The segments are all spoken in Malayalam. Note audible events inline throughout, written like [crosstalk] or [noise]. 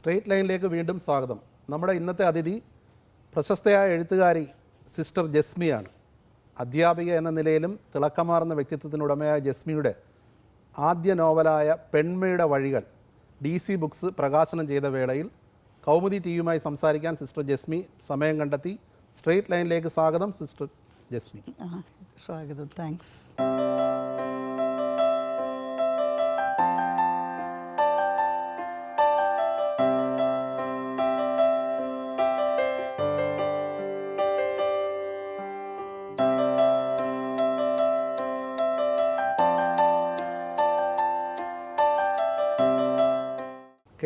സ്ട്രെയിറ്റ് ലൈനിലേക്ക് വീണ്ടും സ്വാഗതം. നമ്മുടെ ഇന്നത്തെ അതിഥി പ്രശസ്തയായ എഴുത്തുകാരി സിസ്റ്റർ ജസ്മിയാണ്. അധ്യാപിക എന്ന നിലയിലും തിളക്കമാർന്ന വ്യക്തിത്വത്തിനുടമയായ ജസ്മിയുടെ ആദ്യ നോവലായ പെൺമയുടെ വഴികൾ ഡി സി ബുക്സ് പ്രകാശനം ചെയ്ത വേളയിൽ കൗമുദി ടി വിയുമായി സംസാരിക്കാൻ സിസ്റ്റർ ജസ്മി സമയം കണ്ടെത്തി. സ്ട്രെയിറ്റ് ലൈനിലേക്ക് സ്വാഗതം സിസ്റ്റർ ജസ്മി. സ്വാഗതം. താങ്ക്സ്.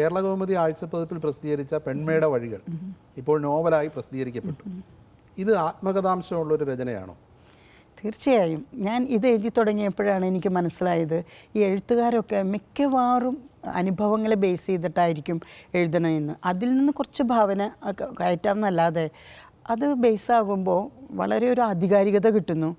കേരള കൗമുദി ആഴ്ചപ്പതിപ്പിൽ പ്രസിദ്ധീകരിച്ച പെൺമയുടെ വഴികൾ ഇപ്പോൾ നോവലായി പ്രസിദ്ധീകരിക്കപ്പെട്ടു. ഇത് ആത്മകഥാംശമുള്ള ഒരു രചനയാണോ? തീർച്ചയായും. ഞാൻ ഇത് എഴുതി തുടങ്ങിയപ്പോഴാണ് എനിക്ക് മനസ്സിലായത് ഈ എഴുത്തുകാരൊക്കെ മിക്കവാറും അനുഭവങ്ങളെ ബേസ് ചെയ്തിട്ടായിരിക്കും എഴുതണമെന്ന് അതിൽ നിന്ന് കുറച്ച് ഭാവന കയറ്റാമെന്നല്ലാതെ അത് ബേസ് ആകുമ്പോൾ വളരെ ഒരു ആധികാരികത കിട്ടുന്നു.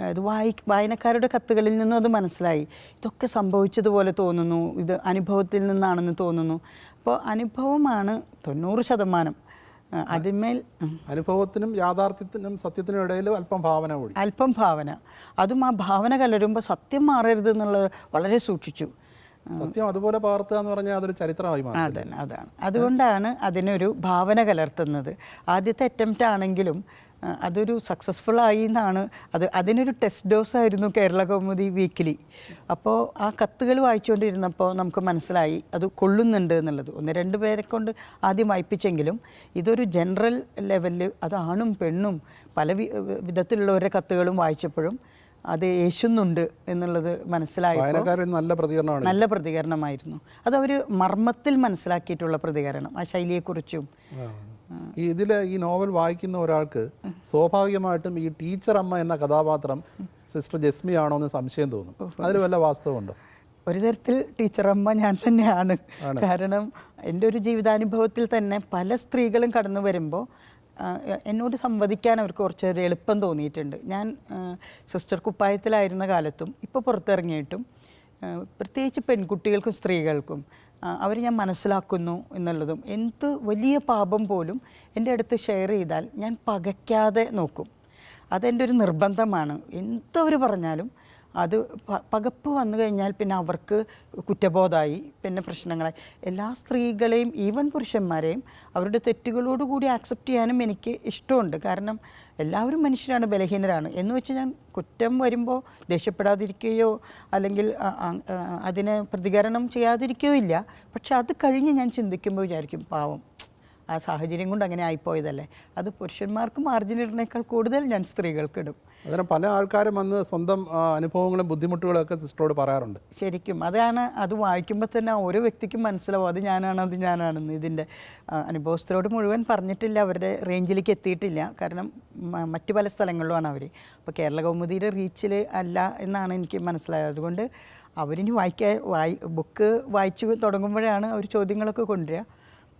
അത് വായി വായനക്കാരുടെ കത്തുകളിൽ നിന്നും അത് മനസ്സിലായി. ഇതൊക്കെ സംഭവിച്ചതുപോലെ തോന്നുന്നു. ഇത് അനുഭവത്തിൽ നിന്നാണെന്ന് തോന്നുന്നു. അപ്പോൾ അനുഭവമാണ് തൊണ്ണൂറ് ശതമാനം. അതിന്മേൽ അനുഭവത്തിനും യാഥാർത്ഥ്യത്തിനും സത്യത്തിനും ഇടയിൽ അല്പം ഭാവന കൂടി. അല്പം ഭാവന. അതും ആ ഭാവന കലരുമ്പോൾ സത്യം മാറരുത് എന്നുള്ളത് വളരെ സൂക്ഷിച്ചു. സത്യം അതുപോലെ പകർത്തുക എന്ന് പറഞ്ഞാൽ അതൊരു ചരിത്രമായി മാറും. അതാണ് അതാണ്. അതുകൊണ്ടാണ് അതിനൊരു ഭാവന കലർത്തുന്നത്. ആദ്യത്തെ അറ്റംപ്റ്റ് ആണെങ്കിലും അതൊരു സക്സസ്ഫുൾ ആയി എന്നാണ്. അത് അതിനൊരു ടെസ്റ്റ് ഡോസ് ആയിരുന്നു കേരള കൗമുദി വീക്കിലി അപ്പോൾ ആ കത്തുകൾ വായിച്ചുകൊണ്ടിരുന്നപ്പോൾ നമുക്ക് മനസ്സിലായി അത് കൊള്ളുന്നുണ്ട് എന്നുള്ളത്. ഒന്ന് രണ്ട് പേരെ കൊണ്ട് ആദ്യം വായിപ്പിച്ചെങ്കിലും ഇതൊരു ജനറൽ ലെവലിൽ അത് ആണും പെണ്ണും പല വി- വിധത്തിലുള്ളവരുടെ കത്തുകളും വായിച്ചപ്പോഴും അത് യേശുന്നുണ്ട് എന്നുള്ളത് മനസ്സിലായി നല്ല പ്രതികരണമാണ് നല്ല പ്രതികരണമായിരുന്നു. അത് അവർ മർമ്മത്തിൽ മനസ്സിലാക്കിയിട്ടുള്ള പ്രതികരണം ആ ശൈലിയെക്കുറിച്ചും. ഇതിൽ ഈ നോവൽ വായിക്കുന്ന ഒരാൾക്ക് സ്വാഭാവികമായിട്ടും ഈ ടീച്ചർ അമ്മ എന്ന കഥാപാത്രം സിസ്റ്റർ ജസ്മി ആണോ എന്ന് സംശയം തോന്നും. അതിൽ വല്ല വാസ്തവമുണ്ടോ? ഒരു തരത്തിൽ ടീച്ചറമ്മ ഞാൻ തന്നെയാണ്. കാരണം എന്റെ ഒരു ജീവിതാനുഭവത്തിൽ തന്നെ പല സ്ത്രീകളും കടന്നു വരുമ്പോൾ എന്നോട് സംവദിക്കാൻ അവർക്ക് കുറച്ചൊരു എളുപ്പം തോന്നിയിട്ടുണ്ട്. ഞാൻ സിസ്റ്റർ കുപ്പായത്തിലായിരുന്ന കാലത്തും ഇപ്പോൾ പുറത്തിറങ്ങിയിട്ടും പ്രത്യേകിച്ച് പെൺകുട്ടികൾക്കും സ്ത്രീകൾക്കും അവർ ഞാൻ മനസ്സിലാക്കുന്നു എന്നുള്ളതും എന്ത് വലിയ പാപം പോലും എന്റെ അടുത്ത് ഷെയർ ചെയ്താൽ ഞാൻ പകയ്ക്കാതെ നോക്കും. അതെന്റെ ഒരു നിർബന്ധമാണ്. എന്തവർ പറഞ്ഞാലും അത് പകപ്പ് വന്നു കഴിഞ്ഞാൽ പിന്നെ അവർക്ക് കുറ്റബോധമായി പിന്നെ പ്രശ്നങ്ങളായി. എല്ലാ സ്ത്രീകളെയും ഈവൻ പുരുഷന്മാരെയും അവരുടെ തെറ്റുകളോട് കൂടി ആക്സെപ്റ്റ് ചെയ്യാനും എനിക്ക് ഇഷ്ടമുണ്ട്. കാരണം എല്ലാവരും മനുഷ്യരാണ് ബലഹീനരാണ്. എന്ന് വെച്ച് ഞാൻ കുറ്റം വരുമ്പോൾ ദേഷ്യപ്പെടാതിരിക്കുകയോ അല്ലെങ്കിൽ അതിന് പ്രതികരണം ചെയ്യാതിരിക്കുകയോ ഇല്ല. പക്ഷെ അത് കഴിഞ്ഞ് ഞാൻ ചിന്തിക്കുമ്പോൾ വിചാരിക്കും പാവം. ആ സാഹചര്യം കൊണ്ട് അങ്ങനെ ആയിപ്പോയതല്ലേ? അത് പുരുഷന്മാർക്ക് മാർജിനിടുന്നേക്കാൾ കൂടുതൽ ഞാൻ സ്ത്രീകൾക്ക് ഇടും അതിന് പല ആൾക്കാരും വന്ന് സ്വന്തം അനുഭവങ്ങളും ബുദ്ധിമുട്ടുകളും ഒക്കെ സിസ്റ്ററോട് പറയാറുണ്ട്. ശരിക്കും. അതാണ് അത് വായിക്കുമ്പോൾ തന്നെ ഓരോ വ്യക്തിക്കും മനസ്സിലാവും. അത് ഞാനാണ് അത് ഞാനാണെന്ന്. ഇതിന്റെ അനുഭവസ്ഥരോട് മുഴുവൻ പറഞ്ഞിട്ടില്ല. അവരുടെ റേഞ്ചിലേക്ക് എത്തിയിട്ടില്ല. കാരണം മറ്റു പല സ്ഥലങ്ങളിലുമാണ് അവർ അപ്പോൾ കേരള കൗമുദിയുടെ റീച്ചിൽ അല്ല എന്നാണ് എനിക്ക് മനസ്സിലായത്. അതുകൊണ്ട് അവരിനി വായിക്കാൻ വായി ബുക്ക് വായിച്ചു തുടങ്ങുമ്പോഴാണ് അവർ ചോദ്യങ്ങളൊക്കെ കൊണ്ടുവരിക.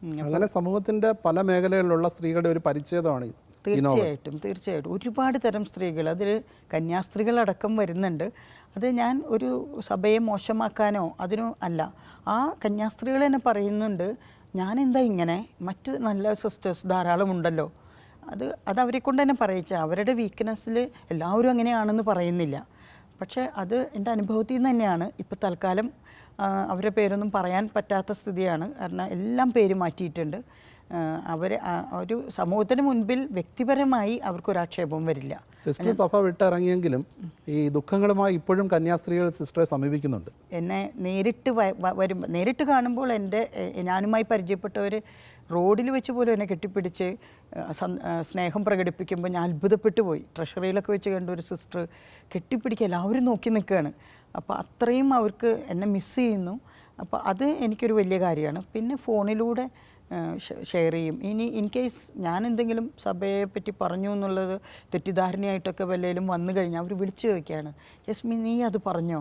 അങ്ങനെ സമൂഹത്തിന്റെ പല മേഖലകളിലുള്ള സ്ത്രീകളുടെ ഒരു പരിച്ഛേദമാണ് ഈ തീർച്ചയായിട്ടും തീർച്ചയായിട്ടും. ഒരുപാട് തരം സ്ത്രീകൾ അതിൽ കന്യാസ്ത്രീകളടക്കം വരുന്നുണ്ട്. അത് ഞാൻ ഒരു സഭയെ മോശമാക്കാനോ അതിനോ അല്ല. ആ കന്യാസ്ത്രീകൾ തന്നെ പറയുന്നുണ്ട് ഞാൻ എന്താ ഇങ്ങനെ? മറ്റ് നല്ല സിസ്റ്റേഴ്സ് ധാരാളമുണ്ടല്ലോ അത് അത് അവരെ കൊണ്ട് തന്നെ പറയിച്ച അവരുടെ വീക്ക്നെസ്സിൽ എല്ലാവരും അങ്ങനെയാണെന്ന് പറയുന്നില്ല. പക്ഷേ അത് എന്റെ അനുഭവത്തിൽ നിന്ന് തന്നെയാണ്. ഇപ്പോൾ തൽക്കാലം അവരുടെ പേരൊന്നും പറയാൻ പറ്റാത്ത സ്ഥിതിയാണ്. കാരണം എല്ലാം പേര് മാറ്റിയിട്ടുണ്ട്. അവരെ ഒരു സമൂഹത്തിന് മുൻപിൽ വ്യക്തിപരമായി അവർക്കൊരാക്ഷേപം വരില്ല. സിസ്റ്റർ സഭ വിട്ടിറങ്ങിയെങ്കിലും ഈ ദുഃഖങ്ങളുമായി ഇപ്പോഴും കന്യാസ്ത്രീകൾ സിസ്റ്ററെ സമീപിക്കുന്നുണ്ട്. എന്നെ നേരിട്ട് വരുമ്പോൾ നേരിട്ട് കാണുമ്പോൾ എന്റെ ഞാനുമായി പരിചയപ്പെട്ടവർ റോഡിൽ വെച്ച് പോലും എന്നെ കെട്ടിപ്പിടിച്ച് സ്നേഹം പ്രകടിപ്പിക്കുമ്പോൾ ഞാൻ അത്ഭുതപ്പെട്ടു പോയി. ട്രഷറിയിലൊക്കെ വെച്ച് കണ്ട ഒരു സിസ്റ്റർ കെട്ടിപ്പിടിക്കുക എല്ലാവരും നോക്കി നിൽക്കുകയാണ്. അപ്പോൾ അത്രയും അവർക്ക് എന്നെ മിസ് ചെയ്യുന്നു. അപ്പോൾ അത് എനിക്കൊരു വലിയ കാര്യമാണ്. പിന്നെ ഫോണിലൂടെ ഷെയർ ചെയ്യും. ഇനി ഇൻ കേസ് ഞാൻ എന്തെങ്കിലും സഭയെ പറ്റി പറഞ്ഞു എന്നുള്ളത് തെറ്റിദ്ധാരണയായിട്ടൊക്കെ വല്ലതിലും വന്നു കഴിഞ്ഞാൽ അവർ വിളിച്ചു ചോദിക്കുകയാണ്. ജസ്മി നീ അത് പറഞ്ഞോ?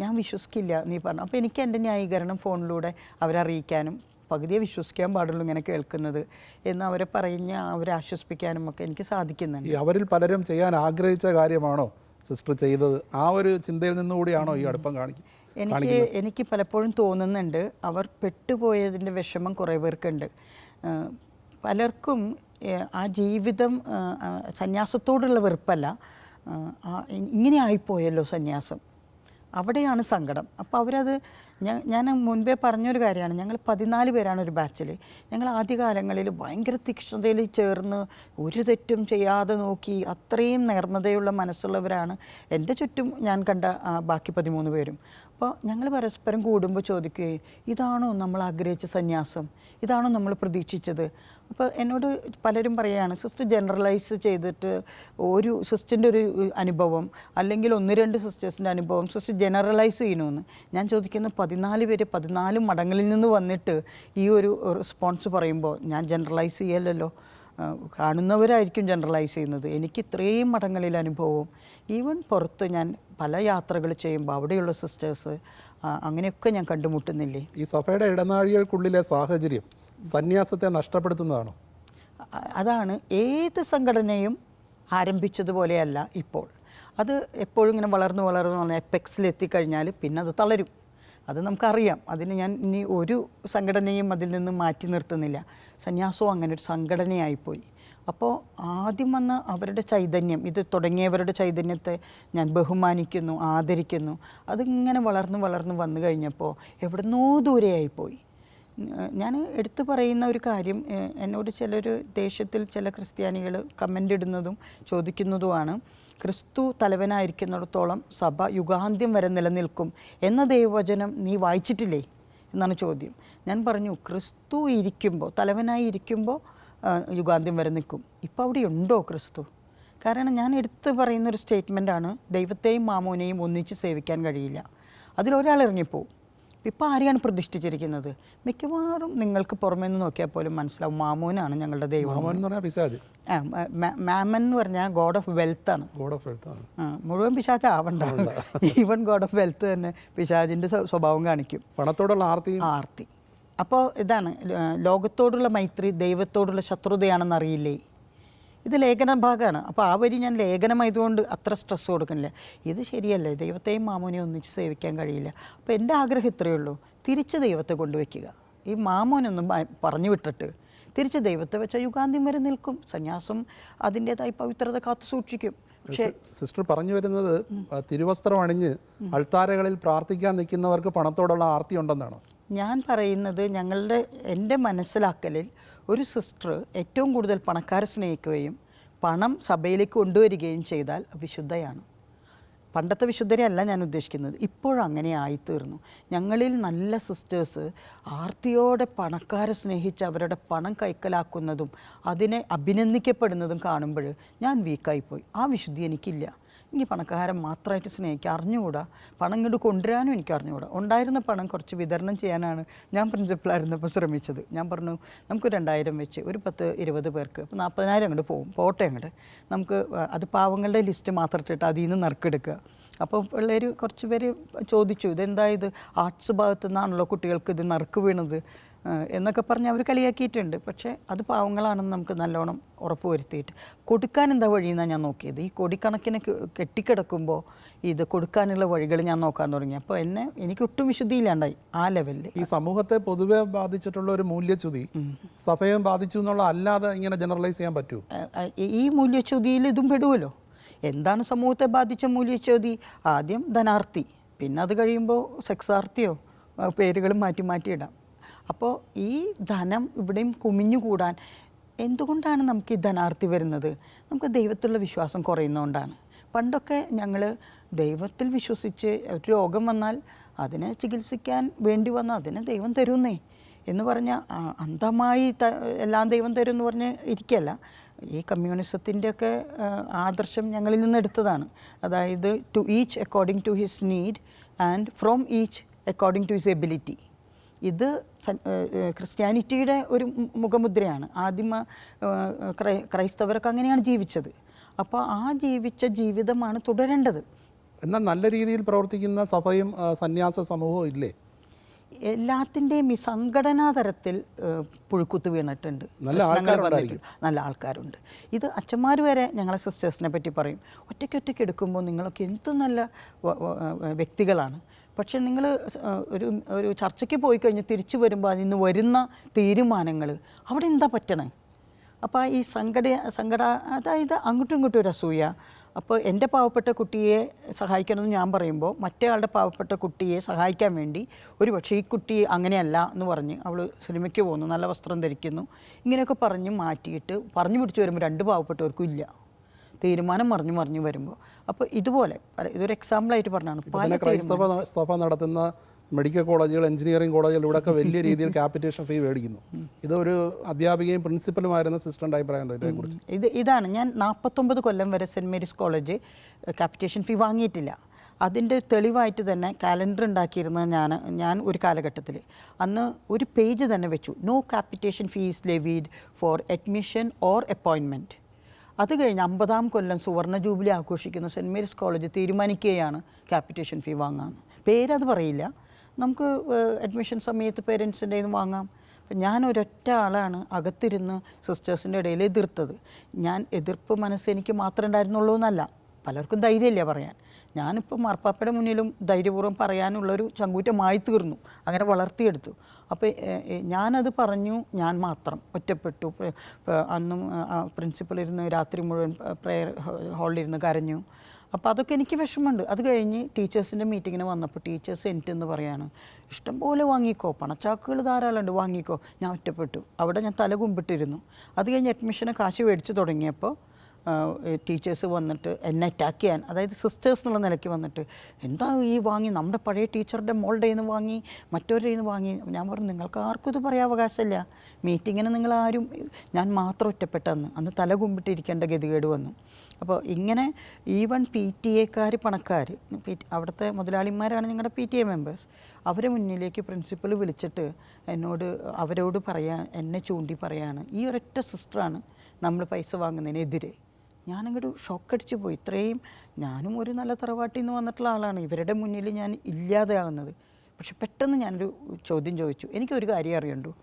ഞാൻ വിശ്വസിക്കില്ല നീ പറഞ്ഞു. അപ്പോൾ എനിക്ക് എന്റെ ന്യായീകരണം ഫോണിലൂടെ അവരറിയിക്കാനും പകുതിയെ വിശ്വസിക്കാൻ പാടുള്ളൂ ഇങ്ങനെ കേൾക്കുന്നത് എന്ന് അവരെ പറഞ്ഞ് അവരെ ആശ്വസിപ്പിക്കാനും ഒക്കെ എനിക്ക് സാധിക്കുന്നുണ്ട്. അവരിൽ പലരും ചെയ്യാൻ ആഗ്രഹിച്ച കാര്യമാണോ? സിസ്റ്റർ ചെയ്തത്. ആ ഒരു ചിന്തയിൽ നിന്നുകൂടിയാണോ ഈ അടുപ്പം കാണിക്കുന്നത് എനിക്ക് എനിക്ക് പലപ്പോഴും തോന്നുന്നുണ്ട്. അവർ പെട്ടുപോയതിന്റെ വിഷമം കുറേ പേർക്കുണ്ട്. പലർക്കും ആ ജീവിതം സന്യാസത്തോടുള്ള വെറുപ്പല്ല. ഇങ്ങനെ ആയിപ്പോയല്ലോ സന്യാസം. അവിടെയാണ് സങ്കടം. അപ്പോൾ അവരത് ഞാൻ ഞാൻ മുൻപേ പറഞ്ഞൊരു കാര്യമാണ്. ഞങ്ങൾ പതിനാല് പേരാണ് ഒരു ബാച്ചിൽ ഞങ്ങൾ ആദ്യകാലങ്ങളിൽ ഭയങ്കര തീക്ഷ്ണതയിൽ ചേർന്ന് ഒരു തെറ്റും ചെയ്യാതെ നോക്കി അത്രയും നേർമ്മതയുള്ള മനസ്സുള്ളവരാണ്. എന്റെ ചുറ്റും ഞാൻ കണ്ട ബാക്കി പതിമൂന്ന് പേരും. അപ്പോൾ ഞങ്ങൾ പരസ്പരം കൂടുമ്പോൾ ചോദിക്കുകയും ഇതാണോ നമ്മൾ ആഗ്രഹിച്ച സന്യാസം? ഇതാണോ നമ്മൾ പ്രതീക്ഷിച്ചത്? അപ്പോൾ എന്നോട് പലരും പറയുകയാണ് സിസ്റ്റർ ജനറലൈസ് ചെയ്തിട്ട് ഒരു സിസ്റ്ററിന്റെ ഒരു അനുഭവം അല്ലെങ്കിൽ ഒന്ന് രണ്ട് സിസ്റ്റേഴ്സിന്റെ അനുഭവം സിസ്റ്റർ ജനറലൈസ് ചെയ്യണമെന്ന് ഞാൻ ചോദിക്കുന്ന പതിനാല് പേര് പതിനാല് മടങ്ങളിൽ നിന്ന് വന്നിട്ട് ഈ ഒരു റെസ്പോൺസ് പറയുമ്പോൾ ഞാൻ ജനറലൈസ് ചെയ്യലല്ലോ കാണുന്നവരായിരിക്കും ജനറലൈസ് ചെയ്യുന്നത്. എനിക്ക് ഇത്രയും മടങ്ങളിൽ അനുഭവവും. ഈവൻ പുറത്ത് ഞാൻ പല യാത്രകൾ ചെയ്യുമ്പോൾ അവിടെയുള്ള സിസ്റ്റേഴ്സ് അങ്ങനെയൊക്കെ ഞാൻ കണ്ടുമുട്ടുന്നില്ലേ? ഈ സഭയുടെ ഇടനാഴികൾക്കുള്ളിലെ സാഹചര്യം സന്യാസത്തെ നഷ്ടപ്പെടുത്തുന്നതാണോ? അതാണ് ഏത് സംഘടനയും ആരംഭിച്ചതുപോലെയല്ല ഇപ്പോൾ. അത് എപ്പോഴും ഇങ്ങനെ വളർന്നു വളർന്നു വന്ന് എപ്പെക്സിലെത്തിക്കഴിഞ്ഞാൽ പിന്നെ അത് തളരും. അത് നമുക്കറിയാം. അതിന് ഞാൻ ഇനി ഒരു സംഘടനയും അതിൽ നിന്ന് മാറ്റി നിർത്തുന്നില്ല. സന്യാസവും അങ്ങനെ ഒരു സംഘടനയായിപ്പോയി. അപ്പോൾ ആദ്യം വന്ന അവരുടെ ചൈതന്യം ഇത് തുടങ്ങിയവരുടെ ചൈതന്യത്തെ ഞാൻ ബഹുമാനിക്കുന്നു ആദരിക്കുന്നു. അതിങ്ങനെ വളർന്നു വളർന്നു വന്നു കഴിഞ്ഞപ്പോൾ എവിടുന്നോ ദൂരെയായിപ്പോയി. ഞാൻ എടുത്തു പറയുന്ന ഒരു കാര്യം എന്നോട് ചിലർ ദേശത്തിൽ ചില ക്രിസ്ത്യാനികൾ കമന്റ് ഇടുന്നതും ചോദിക്കുന്നതുമാണ്. ക്രിസ്തു തലവനായിരിക്കുന്നിടത്തോളം സഭ യുഗാന്ത്യം വരെ നിലനിൽക്കും എന്ന ദൈവവചനം നീ വായിച്ചിട്ടില്ലേ എന്നാണ് ചോദ്യം. ഞാൻ പറഞ്ഞു ക്രിസ്തു ഇരിക്കുമ്പോൾ തലവനായി ഇരിക്കുമ്പോൾ യുഗാന്ത്യം വരെ നിൽക്കും. ഇപ്പോൾ അവിടെ ഉണ്ടോ ക്രിസ്തു? കാരണം ഞാൻ എടുത്തു പറയുന്ന ഒരു സ്റ്റേറ്റ്മെന്റാണ് ദൈവത്തെയും മാമോനെയും ഒന്നിച്ച് സേവിക്കാൻ കഴിയില്ല. അതിലൊരാൾ ഇറങ്ങിപ്പോവും. ഇപ്പോൾ ആരെയാണ് പ്രതിഷ്ഠിച്ചിരിക്കുന്നത്? മിക്കവാറും നിങ്ങൾക്ക് പുറമേ നിന്ന് നോക്കിയാൽ പോലും മനസ്സിലാവും മാമോനാണ് ഞങ്ങളുടെ ദൈവം. മാമോൻ എന്ന് പറഞ്ഞാൽ ആ, മാമൻ എന്ന് പറഞ്ഞാൽ ഗോഡ് ഓഫ് വെൽത്ത് ആണ്. ഗോഡ് ഓഫ് വെൽത്ത് ആണ്. മുഴുവൻ പിശാച്ച് ആവണ്ട. ഈവൻ ഗോഡ് ഓഫ് വെൽത്ത് തന്നെ പിശാചിന്റെ സ്വഭാവം കാണിക്കും. പണത്തോടുള്ള ആർത്തി. ആർത്തി. അപ്പോൾ ഇതാണ് ലോകത്തോടുള്ള മൈത്രി ദൈവത്തോടുള്ള ശത്രുതയാണെന്ന് അറിയില്ലേ ഇത് ലേഖന ഭാഗമാണ്. അപ്പോൾ ആ വരി ഞാൻ ലേഖനമായതുകൊണ്ട് അത്ര സ്ട്രെസ് കൊടുക്കുന്നില്ല. ഇത് ശരിയല്ല. ദൈവത്തെയും മാമോനെയും ഒന്നിച്ച് സേവിക്കാൻ കഴിയില്ല. അപ്പോൾ എന്റെ ആഗ്രഹം ഇത്രയേ ഉള്ളൂ. തിരിച്ച് ദൈവത്തെ കൊണ്ടുവയ്ക്കുക. ഈ മാമോനൊന്നും പറഞ്ഞു വിട്ടിട്ട് തിരിച്ച് ദൈവത്തെ വെച്ച യുഗാന്തി വരെ നിൽക്കും. സന്യാസം അതിന്റെതായി പവിത്രത കാത്തു സൂക്ഷിക്കും. പക്ഷേ സിസ്റ്റർ പറഞ്ഞു വരുന്നത് തിരുവസ്ത്രം അണിഞ്ഞ് അൾത്താരകളിൽ പ്രാർത്ഥിക്കാൻ നിൽക്കുന്നവർക്ക് പണത്തോടുള്ള ആർത്തി ഉണ്ടെന്നാണോ ഞാൻ പറയുന്നത് ഞങ്ങളുടെ എന്റെ മനസ്സിലാക്കലിൽ ഒരു സിസ്റ്റർ ഏറ്റവും കൂടുതൽ പണക്കാരെ സ്നേഹിക്കുകയും പണം സഭയിലേക്ക് കൊണ്ടുവരികയും ചെയ്താൽ വിശുദ്ധയാണ്. പണ്ടത്തെ വിശുദ്ധരെയല്ല ഞാൻ ഉദ്ദേശിക്കുന്നത്. ഇപ്പോഴങ്ങനെ ആയിത്തീർന്നു. ഞങ്ങളിൽ നല്ല സിസ്റ്റേഴ്സ് ആർത്തിയോടെ പണക്കാരെ സ്നേഹിച്ച് അവരുടെ പണം കൈക്കലാക്കുന്നതും അതിനെ അഭിനന്ദിക്കപ്പെടുന്നതും കാണുമ്പോൾ ഞാൻ വീക്കായിപ്പോയി ആ വിശുദ്ധി എനിക്കില്ല. എനിക്ക് പണക്കാരൻ മാത്രമായിട്ട് സ്നേഹിക്കുക. അറിഞ്ഞുകൂടാ? പണം ഇങ്ങോട്ട് കൊണ്ടുവരാനും എനിക്ക് അറിഞ്ഞുകൂടാ. ഉണ്ടായിരുന്ന പണം കുറച്ച് വിതരണം ചെയ്യാനാണ് ഞാൻ പ്രിൻസിപ്പളായിരുന്നപ്പോൾ ശ്രമിച്ചത്. ഞാൻ പറഞ്ഞു നമുക്ക് രണ്ടായിരം വെച്ച് ഒരു പത്ത് ഇരുപത് പേർക്ക് അപ്പോൾ നാൽപ്പതിനായിരം അങ്ങോട്ട് പോകും പോട്ടെ അങ്ങോട്ട്. നമുക്ക് അത് പാവങ്ങളുടെ ലിസ്റ്റ് മാത്രം ഇട്ടിട്ട് അതിൽ നിന്ന് നറുക്കെടുക്കുക അപ്പോൾ പിള്ളേർ കുറച്ച് പേര് ചോദിച്ചു ഇതെന്താ ഇത്? ആർട്സ് ഭാഗത്തു നിന്നാണല്ലോ കുട്ടികൾക്ക് ഇത് നറുക്ക് വീണത്? എന്നൊക്കെ പറഞ്ഞ് അവർ കളിയാക്കിയിട്ടുണ്ട്. പക്ഷേ അത് പാവങ്ങളാണെന്ന് നമുക്ക് നല്ലോണം ഉറപ്പ് വരുത്തിയിട്ട് കൊടുക്കാൻ എന്താ വഴിയെന്നാണ് ഞാൻ നോക്കിയത്? ഈ കൊടിക്കണക്കിനെ കെട്ടിക്കിടക്കുമ്പോൾ ഇത് കൊടുക്കാനുള്ള വഴികൾ ഞാൻ നോക്കാൻ തുടങ്ങി. അപ്പോൾ എന്നെ എനിക്ക് ഒട്ടും വിശുദ്ധിയില്ലാണ്ടായി ആ ലെവലിൽ ഈ സമൂഹത്തെ പൊതുവെ ബാധിച്ചിട്ടുള്ള ഒരു മൂല്യച്യുതി സഭയെ ബാധിച്ചു എന്നുള്ള അല്ലാതെ ഇങ്ങനെ ജനറലൈസ് ചെയ്യാൻ പറ്റൂ? ഈ മൂല്യച്യുതിയിൽ ഇതും പെടുമല്ലോ എന്താണ് സമൂഹത്തെ ബാധിച്ച മൂല്യച്യുതി? ആദ്യം ധനാർത്ഥി പിന്നെ അത് കഴിയുമ്പോൾ സെക്സാർത്ഥിയോ പേരുകളും മാറ്റി മാറ്റി ഇടാം അപ്പോൾ ഈ ധനം ഇവിടെയും കുമിഞ്ഞുകൂടാൻ എന്തുകൊണ്ടാണ് നമുക്ക് ഈ ധനാർത്ഥി വരുന്നത്? നമുക്ക് ദൈവത്തിലുള്ള വിശ്വാസം കുറയുന്നതുകൊണ്ടാണ്. പണ്ടൊക്കെ ഞങ്ങൾ ദൈവത്തിൽ വിശ്വസിച്ച് ഒരു രോഗം വന്നാൽ അതിനെ ചികിത്സിക്കാൻ വേണ്ടി വന്നാൽ അതിനെ ദൈവം തരുന്നേ എന്ന് പറഞ്ഞാൽ അന്ധമായി ത എല്ലാം ദൈവം തരും എന്ന് പറഞ്ഞ് ഇരിക്കല്ല ഈ കമ്മ്യൂണിസത്തിന്റെയൊക്കെ ആദർശം ഞങ്ങളിൽ നിന്ന് എടുത്തതാണ്. അതായത് to each according to his need and from each according to his ability ഇത് ക്രിസ്ത്യാനിറ്റിയുടെ ഒരു മുഖമുദ്രയാണ്. ആദിമ ക്രൈസ്തവരൊക്കെ അങ്ങനെയാണ് ജീവിച്ചത്. അപ്പോൾ ആ ജീവിച്ച ജീവിതമാണ് തുടരേണ്ടത്. എന്നാൽ നല്ല രീതിയിൽ പ്രവർത്തിക്കുന്ന സഭയും സന്യാസ സമൂഹവും ഇല്ലേ? എല്ലാത്തിന്റെയും ഈ സംഘടനാ തരത്തിൽ പുഴുക്കുത്ത് വീണിട്ടുണ്ട്. നല്ല. വന്നിട്ടുണ്ട്. നല്ല ആൾക്കാരുണ്ട്. ഇത് അച്ഛന്മാർ വരെ ഞങ്ങളെ സിസ്റ്റേഴ്സിനെ പറ്റി പറയും. ഒറ്റയ്ക്ക് ഒറ്റയ്ക്ക് എടുക്കുമ്പോൾ നിങ്ങളൊക്കെ എന്ത് നല്ല വ്യക്തികളാണ്. പക്ഷേ നിങ്ങൾ ഒരു ഒരു ചർച്ചയ്ക്ക് പോയി കഴിഞ്ഞ് തിരിച്ചു വരുമ്പോൾ അതിൽ നിന്ന് വരുന്ന തീരുമാനങ്ങൾ അവിടെ എന്താ പറ്റണേ? അപ്പോൾ ഈ സങ്കട സങ്കട അതായത് അങ്ങോട്ടും ഇങ്ങോട്ടും ഒരു അസൂയ. അപ്പോൾ എന്റെ പാവപ്പെട്ട കുട്ടിയെ സഹായിക്കണമെന്ന് ഞാൻ പറയുമ്പോൾ മറ്റേയാളുടെ പാവപ്പെട്ട കുട്ടിയെ സഹായിക്കാൻ വേണ്ടി ഒരു പക്ഷേ ഈ കുട്ടി അങ്ങനെയല്ല എന്ന് പറഞ്ഞ് അവൾ സിനിമയ്ക്ക് പോകുന്നു നല്ല വസ്ത്രം ധരിക്കുന്നു ഇങ്ങനെയൊക്കെ പറഞ്ഞ് മാറ്റിയിട്ട് പറഞ്ഞു പിടിച്ച് വരുമ്പോൾ രണ്ട് പാവപ്പെട്ടവർക്കും ഇല്ല. തീരുമാനം മറിഞ്ഞു മറിഞ്ഞു വരുമ്പോൾ. അപ്പോൾ ഇതുപോലെ ഇതൊരു എക്സാമ്പിളായിട്ട് പറഞ്ഞാണ് ക്രൈസ്തവ സഭ നടത്തുന്ന മെഡിക്കൽ കോളേജുകൾ എഞ്ചിനീയറിംഗ് കോളേജുകൾ ഇവിടെയൊക്കെ വലിയ രീതിയിൽ ക്യാപിറ്റേഷൻ ഫീ മേടിക്കുന്നു. ഇതൊരു അധ്യാപികയും പ്രിൻസിപ്പലുമായിരുന്ന സിസ്റ്ററിന്റെ അഭിപ്രായം ഇത് ഇതാണ്. ഞാൻ നാൽപ്പത്തൊമ്പത് കൊല്ലം വരെ Saint Mary's college capitation fee വാങ്ങിയിട്ടില്ല. അതിന്റെ തെളിവായിട്ട് തന്നെ കാലണ്ടർ ഉണ്ടാക്കിയിരുന്നത് ഞാൻ ഞാൻ ഒരു കാലഘട്ടത്തിൽ അന്ന് ഒരു പേജ് തന്നെ വെച്ചു. No capitation fee levied for admission or അപ്പോയിൻമെന്റ് അത് കഴിഞ്ഞ് അമ്പതാം കൊല്ലം സുവർണ ജൂബിലി ആഘോഷിക്കുന്ന സെന്റ് മേരീസ് കോളേജ് തീരുമാനിക്കുകയാണ് ക്യാപിറ്റേഷൻ ഫീ വാങ്ങാൻ. പേരത് പറയില്ല. നമുക്ക് അഡ്മിഷൻ സമയത്ത് പേരൻസിന്റെ നിന്ന് വാങ്ങാം. അപ്പം ഞാൻ ഒരൊറ്റ ആളാണ് അകത്തിരുന്ന് സിസ്റ്റേഴ്സിന്റെ ഇടയിൽ എതിർത്തത്. ഞാൻ എതിർപ്പ് മനസ്സ് എനിക്ക് മാത്രമേ ഉണ്ടായിരുന്നുള്ളൂ എന്നല്ല. പലർക്കും ധൈര്യമില്ല പറയാൻ. ഞാനിപ്പോൾ മാർപ്പാപ്പയുടെ മുന്നിലും ധൈര്യപൂർവം പറയാനുള്ളൊരു ചങ്കൂറ്റമായി തീർന്നു അങ്ങനെ വളർത്തിയെടുത്തു. അപ്പോൾ ഞാനത് പറഞ്ഞു ഞാൻ മാത്രം ഒറ്റപ്പെട്ടു. അന്നും പ്രിൻസിപ്പൽ ഇരുന്ന് രാത്രി മുഴുവൻ പ്രെയർ ഹാളിലിരുന്ന് കരഞ്ഞു. അപ്പോൾ അതൊക്കെ എനിക്ക് വിഷമമുണ്ട്. അത് കഴിഞ്ഞ് ടീച്ചേഴ്സിന്റെ മീറ്റിങ്ങിന് വന്നപ്പോൾ ടീച്ചേഴ്സ് എനിക്ക് എന്ന് പറയാണ് ഇഷ്ടംപോലെ വാങ്ങിക്കോ പണച്ചാക്കുകൾ ധാരാളമുണ്ട് വാങ്ങിക്കോ. ഞാൻ ഒറ്റപ്പെട്ടു. അവിടെ ഞാൻ തല കുമ്പിട്ടിരുന്നു. അത് കഴിഞ്ഞ് അഡ്മിഷന് കാശ് മേടിച്ച് തുടങ്ങിയപ്പോൾ ടീച്ചേഴ്സ് വന്നിട്ട് എന്നെ അറ്റാക്ക് ചെയ്യാൻ അതായത് സിസ്റ്റേഴ്സ് എന്നുള്ള നിലയ്ക്ക് വന്നിട്ട് എന്താ ഈ വാങ്ങി നമ്മുടെ പഴയ ടീച്ചറുടെ മോളുടെ നിന്ന് വാങ്ങി മറ്റവരുടെ നിന്ന് വാങ്ങി? ഞാൻ പറഞ്ഞു നിങ്ങൾക്ക് ആർക്കും ഇത് പറയാൻ അവകാശമില്ല. മീറ്റിങ്ങിന് നിങ്ങൾ ആരും ഞാൻ മാത്രം ഒറ്റപ്പെട്ടെന്ന്. അന്ന് തല കുമ്പിട്ടിരിക്കേണ്ട ഗതികേട് വന്നു. അപ്പോൾ ഇങ്ങനെ ഈവൺ പി ടി എക്കാർ പണക്കാർ പി അവിടുത്തെ മുതലാളിമാരാണ് ഞങ്ങളുടെ പി ടി എ മെമ്പേഴ്സ് അവരെ മുന്നിലേക്ക് പ്രിൻസിപ്പൽ വിളിച്ചിട്ട് എന്നോട് അവരോട് പറയാൻ എന്നെ ചൂണ്ടി പറയാണ്. ഈ ഒരൊറ്റ സിസ്റ്ററാണ് നമ്മൾ പൈസ വാങ്ങുന്നതിനെതിരെ. ഞാനങ്ങോട്ട് ഷോക്കടിച്ചു പോയി. ഇത്രയും ഞാനും ഒരു നല്ല തറവാട്ടിൽ നിന്ന് വന്നിട്ടുള്ള ആളാണ്. ഇവരുടെ മുന്നിൽ ഞാൻ ഇല്ലാതെയാകുന്നത്. പക്ഷെ പെട്ടെന്ന് ഞാനൊരു ചോദ്യം ചോദിച്ചു. എനിക്കൊരു കാര്യം അറിയണ്ടു?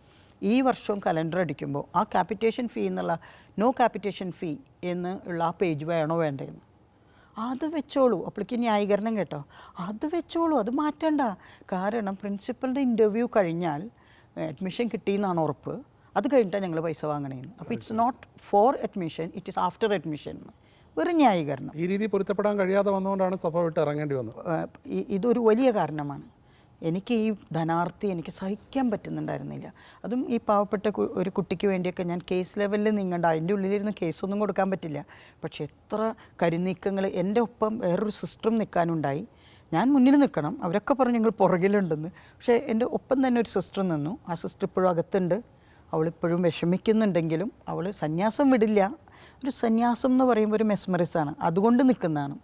ഈ വർഷവും കലണ്ടർ അടിക്കുമ്പോൾ ആ ക്യാപിറ്റേഷൻ ഫീ എന്നുള്ള നോ ക്യാപിറ്റേഷൻ ഫീ എന്ന് ഉള്ള ആ പേജ് വേണോ വേണ്ടതെന്ന് അത് വെച്ചോളൂ. അപ്പോഴേക്ക് ന്യായീകരണം കേട്ടോ. അത് വെച്ചോളൂ. അത് മാറ്റണ്ട. കാരണം പ്രിൻസിപ്പലിന്റെ ഇന്റർവ്യൂ കഴിഞ്ഞാൽ അഡ്മിഷൻ കിട്ടിയെന്നാണ് ഉറപ്പ്. അത് കഴിഞ്ഞിട്ടാണ് ഞങ്ങൾ പൈസ വാങ്ങണേന്ന്. അപ്പോൾ it's not for admission it is after admission വെറും ന്യായീകരണം. ഈ രീതി പൊരുത്തപ്പെടാൻ കഴിയാതെ വന്നുകൊണ്ടാണ് സഭ വിട്ട് ഇറങ്ങേണ്ടി വന്നത്. ഇതൊരു വലിയ കാരണമാണ്. എനിക്ക് ഈ ധനാർത്ഥി എനിക്ക് സഹിക്കാൻ പറ്റുന്നുണ്ടായിരുന്നില്ല. അതും ഈ പാവപ്പെട്ട ഒരു കുട്ടിക്ക് വേണ്ടിയൊക്കെ ഞാൻ കേസ് ലെവലിൽ നീങ്ങണ്ട. അതിന്റെ ഉള്ളിലിരുന്ന് കേസൊന്നും കൊടുക്കാൻ പറ്റില്ല. പക്ഷെ എത്ര കരുനീക്കങ്ങൾ എന്റെ ഒപ്പം വേറൊരു സിസ്റ്ററും നിൽക്കാനുണ്ടായി ഞാൻ മുന്നിൽ നിൽക്കണം. അവരൊക്കെ പറഞ്ഞു ഞങ്ങൾ പുറകിലുണ്ടെന്ന്. പക്ഷേ എന്റെ ഒപ്പം തന്നെ ഒരു സിസ്റ്റർ നിന്നു. ആ സിസ്റ്റർ ഇപ്പോഴും അകത്തുണ്ട്. അവളിപ്പോഴും വിഷമിക്കുന്നുണ്ടെങ്കിലും അവൾ സന്യാസം വിടില്ല. ഒരു സന്യാസം എന്ന് പറയുമ്പോൾ ഒരു മെസ്മറിസാണ് അതുകൊണ്ട് നിൽക്കുന്നതാണ്.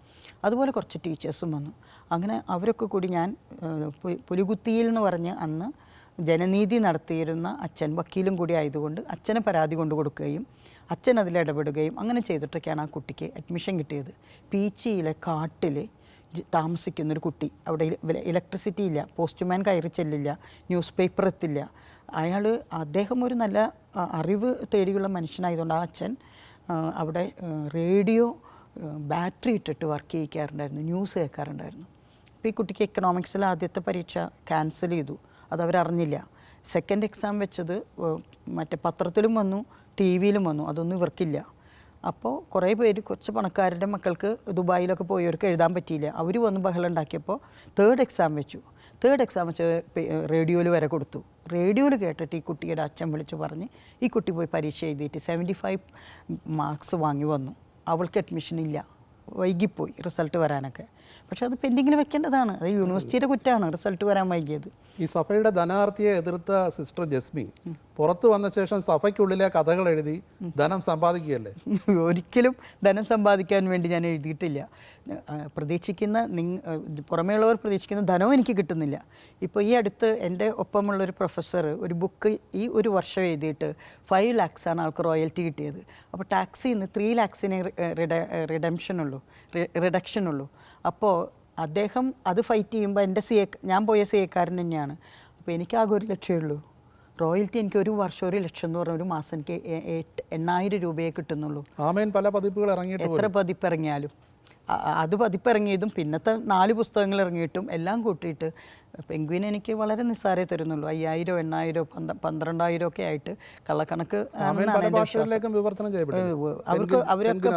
അതുപോലെ കുറച്ച് ടീച്ചേഴ്സും വന്നു. അങ്ങനെ അവരൊക്കെ കൂടി ഞാൻ പുലികുത്തിയിൽ എന്ന് പറഞ്ഞ് അന്ന് ജനനീതി നടത്തിയിരുന്ന അച്ഛൻ വക്കീലും കൂടി ആയതുകൊണ്ട് അച്ഛനെ പരാതി കൊണ്ടു കൊടുക്കുകയും അച്ഛൻ അതിൽ ഇടപെടുകയും അങ്ങനെ ചെയ്തിട്ടൊക്കെയാണ് ആ കുട്ടിക്ക് അഡ്മിഷൻ കിട്ടിയത്. പീച്ചിയിലെ കാട്ടിൽ താമസിക്കുന്നൊരു കുട്ടി. അവിടെ ഇലക്ട്രിസിറ്റി ഇല്ല. പോസ്റ്റ്മാൻ കയറി ചെല്ലില്ല. ന്യൂസ് പേപ്പർ എത്തില്ല. അയാൾ അദ്ദേഹം ഒരു നല്ല അറിവ് തേടിയുള്ള മനുഷ്യനായതുകൊണ്ട് ആ അച്ഛൻ അവിടെ റേഡിയോ ബാറ്ററി ഇട്ടിട്ട് വർക്ക് ചെയ്യിക്കാറുണ്ടായിരുന്നു ന്യൂസ് കേൾക്കാറുണ്ടായിരുന്നു. അപ്പോൾ ഈ കുട്ടിക്ക് എക്കണോമിക്സിൽ ആദ്യത്തെ പരീക്ഷ ക്യാൻസൽ ചെയ്തു. അത് അവരറിഞ്ഞില്ല സെക്കൻഡ് എക്സാം വെച്ചത് മറ്റേ പത്രത്തിലും വന്നു ടി വിയിലും വന്നു. അതൊന്നും ഇവർക്കില്ല. അപ്പോൾ കുറേ പേര് കുറച്ച് പണക്കാരുടെ മക്കൾക്ക് ദുബായിലൊക്കെ പോയവർക്ക് എഴുതാൻ പറ്റിയില്ല. അവർ വന്ന് ബഹളം ഉണ്ടാക്കിയപ്പോൾ തേർഡ് എക്സാം വെച്ചു. തേർഡ് എക്സാം വെച്ച് റേഡിയോയിൽ വരെ കൊടുത്തു. റേഡിയോയിൽ കേട്ടിട്ട് ഈ കുട്ടിയുടെ അച്ഛൻ വിളിച്ച് പറഞ്ഞ് ഈ കുട്ടി പോയി പരീക്ഷ എഴുതിയിട്ട് സെവന്റി ഫൈവ് മാർക്സ് വാങ്ങി വന്നു. അവൾക്ക് അഡ്മിഷൻ ഇല്ല. വൈകിപ്പോയി റിസൾട്ട് വരാനൊക്കെ. പക്ഷെ അത് പെൻഡിങ്ങിൽ വെക്കേണ്ടതാണ്. അത് യൂണിവേഴ്സിറ്റിയുടെ കുറ്റമാണ് റിസൾട്ട് വരാൻ വൈകിയത്. ഈ സഭയുടെ ധനാർത്ഥിയെ എതിർത്ത സിസ്റ്റർ ജസ്മി പുറത്തു വന്ന ശേഷം സഭയ്ക്കുള്ളിലെ കഥകൾ എഴുതി ധനം സമ്പാദിക്കുകയല്ലേ? [laughs] ഒരിക്കലും ധനം സമ്പാദിക്കാൻ വേണ്ടി ഞാൻ എഴുതിയിട്ടില്ല. പ്രതീക്ഷിക്കുന്ന നിങ് ആ, പുറമേയുള്ളവർ പ്രതീക്ഷിക്കുന്ന ധനവും എനിക്ക് കിട്ടുന്നില്ല. ഇപ്പോൾ ഈ അടുത്ത് എന്റെ ഒപ്പമുള്ളൊരു പ്രൊഫസർ ഒരു ബുക്ക് ഈ ഒരു വർഷം എഴുതിയിട്ട് ഫൈവ് ലാക്സാണ് ആൾക്ക് റോയൽറ്റി കിട്ടിയത്. അപ്പോൾ ടാക്സിൽ നിന്ന് ത്രീ ലാക്സിന് റിഡംഷൻ ഉള്ളൂ. റിഡക്ഷൻ ഉള്ളൂ. അപ്പോൾ അദ്ദേഹം അത് ഫൈറ്റ് ചെയ്യുമ്പോൾ എന്റെ സി എ ഞാൻ പോയ സി എക്കാരൻ തന്നെയാണ്. അപ്പോൾ അപ്പോൾ എനിക്കാകെ ഒരു ലക്ഷമേ ഉള്ളൂ. റോയൽറ്റി എനിക്ക് ഒരു വർഷം ഒരു ലക്ഷം എന്ന് പറഞ്ഞ ഒരു മാസം എനിക്ക് എണ്ണായിരം രൂപയെ കിട്ടുന്നുള്ളൂ. ആമേൻ. പല പതിപ്പുകൾ ഇറങ്ങിയിട്ട് എത്ര പതിപ്പ് ഇറങ്ങിയാലും അത് പതിപ്പിറങ്ങിയതും പിന്നത്തെ നാല് പുസ്തകങ്ങൾ ഇറങ്ങിയിട്ടും എല്ലാം കൂട്ടിയിട്ട് പെൻഗ്വിൻ എനിക്ക് വളരെ നിസ്സാരേ തരുന്നുള്ളൂ. അയ്യായിരം എണ്ണായിരം പന്ത പന്ത്രണ്ടായിരം ഒക്കെ ആയിട്ട് കള്ളക്കണക്ക് അവർക്ക് അവരൊക്കെ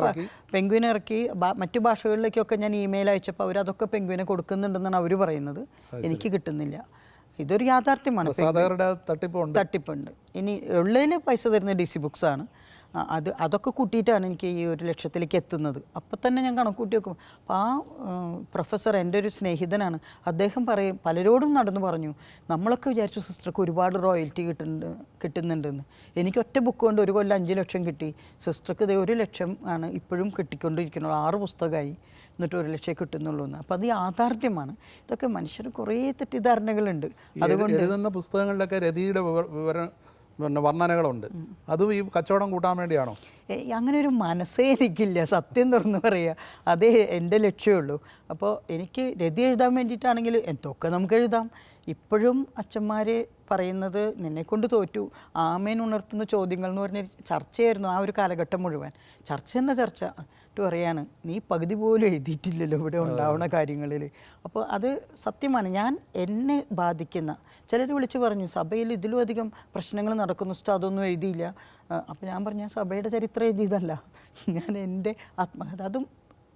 പെൻഗ്വിൻ ഇറക്കി. മറ്റു ഭാഷകളിലേക്കൊക്കെ ഞാൻ ഇമെയിൽ അയച്ചപ്പോൾ അവരതൊക്കെ പെൻഗ്വിനെ കൊടുക്കുന്നുണ്ടെന്നാണ് അവർ പറയുന്നത്. എനിക്ക് കിട്ടുന്നില്ല. ഇതൊരു യാഥാർത്ഥ്യമാണ്. തട്ടിപ്പുണ്ട്. തട്ടിപ്പുണ്ട്. ഇനി ഉള്ളതിൽ പൈസ തരുന്ന ഡി സി ബുക്സ് ആണ്. അത് അതൊക്കെ കൂട്ടിയിട്ടാണ് എനിക്ക് ഈ ഒരു ലക്ഷത്തിലേക്ക് എത്തുന്നത്. അപ്പം തന്നെ ഞാൻ കണക്കൂട്ടി വെക്കും. അപ്പോൾ ആ പ്രൊഫസർ എന്റെ ഒരു സ്നേഹിതനാണ്. അദ്ദേഹം പറയും പലരോടും നടന്നു പറഞ്ഞു നമ്മളൊക്കെ വിചാരിച്ചു സിസ്റ്റർക്ക് ഒരുപാട് റോയൽറ്റി കിട്ടുന്നുണ്ട് കിട്ടുന്നുണ്ടെന്ന്. എനിക്ക് ഒറ്റ ബുക്ക് കൊണ്ട് ഒരു കൊല്ലം അഞ്ച് ലക്ഷം കിട്ടി. സിസ്റ്റർക്ക് ഇത് ഒരു ലക്ഷം ആണ് ഇപ്പോഴും കിട്ടിക്കൊണ്ടിരിക്കുന്നത്. ആറ് പുസ്തകമായി. എന്നിട്ട് ഒരു ലക്ഷം കിട്ടുന്നുള്ളൂ എന്ന്. അപ്പോൾ അത് യാഥാർത്ഥ്യമാണ്. ഇതൊക്കെ മനുഷ്യർ കുറേ തെറ്റിദ്ധാരണകളുണ്ട്. അതുകൊണ്ട് എഴുതുന്ന പുസ്തകങ്ങളിലൊക്കെ രതിയുടെ വിവര വിവര പിന്നെ വർണനകളുണ്ട്. അതും ഈ കച്ചവടം കൂട്ടാൻ വേണ്ടിയാണോ? അങ്ങനെ ഒരു മനസ്സേ എനിക്കില്ല. സത്യം തുറന്ന് പറയുക അതേ എന്റെ ലക്ഷ്യമുള്ളൂ അപ്പോൾ എനിക്ക് രതി എഴുതാൻ വേണ്ടിയിട്ടാണെങ്കിൽ എന്തൊക്കെ നമുക്ക് എഴുതാം? ഇപ്പോഴും അച്ഛന്മാർ പറയുന്നത് നിന്നെക്കൊണ്ട് തോറ്റു. ആമേൻ ഉണർത്തുന്ന ചോദ്യങ്ങൾ എന്ന് പറഞ്ഞ ചർച്ചയായിരുന്നു ആ ഒരു കാലഘട്ടം മുഴുവൻ. ചർച്ച എന്ന ചർച്ച. എന്നിട്ട് പറയാണ് നീ പകുതി പോലും എഴുതിയിട്ടില്ലല്ലോ ഇവിടെ ഉണ്ടാവുന്ന കാര്യങ്ങളിൽ അപ്പോൾ അത് സത്യമാണ്. ഞാൻ എന്നെ ബാധിക്കുന്ന ചിലർ വിളിച്ചു പറഞ്ഞു സഭയിൽ ഇതിലും അധികം പ്രശ്നങ്ങൾ നടക്കുന്നു അതൊന്നും എഴുതിയില്ല. അപ്പോൾ ഞാൻ പറഞ്ഞു ഞാൻ സഭയുടെ ചരിത്രം എഴുതിയതല്ല. ഞാൻ എന്റെ ആത്മകഥ അതും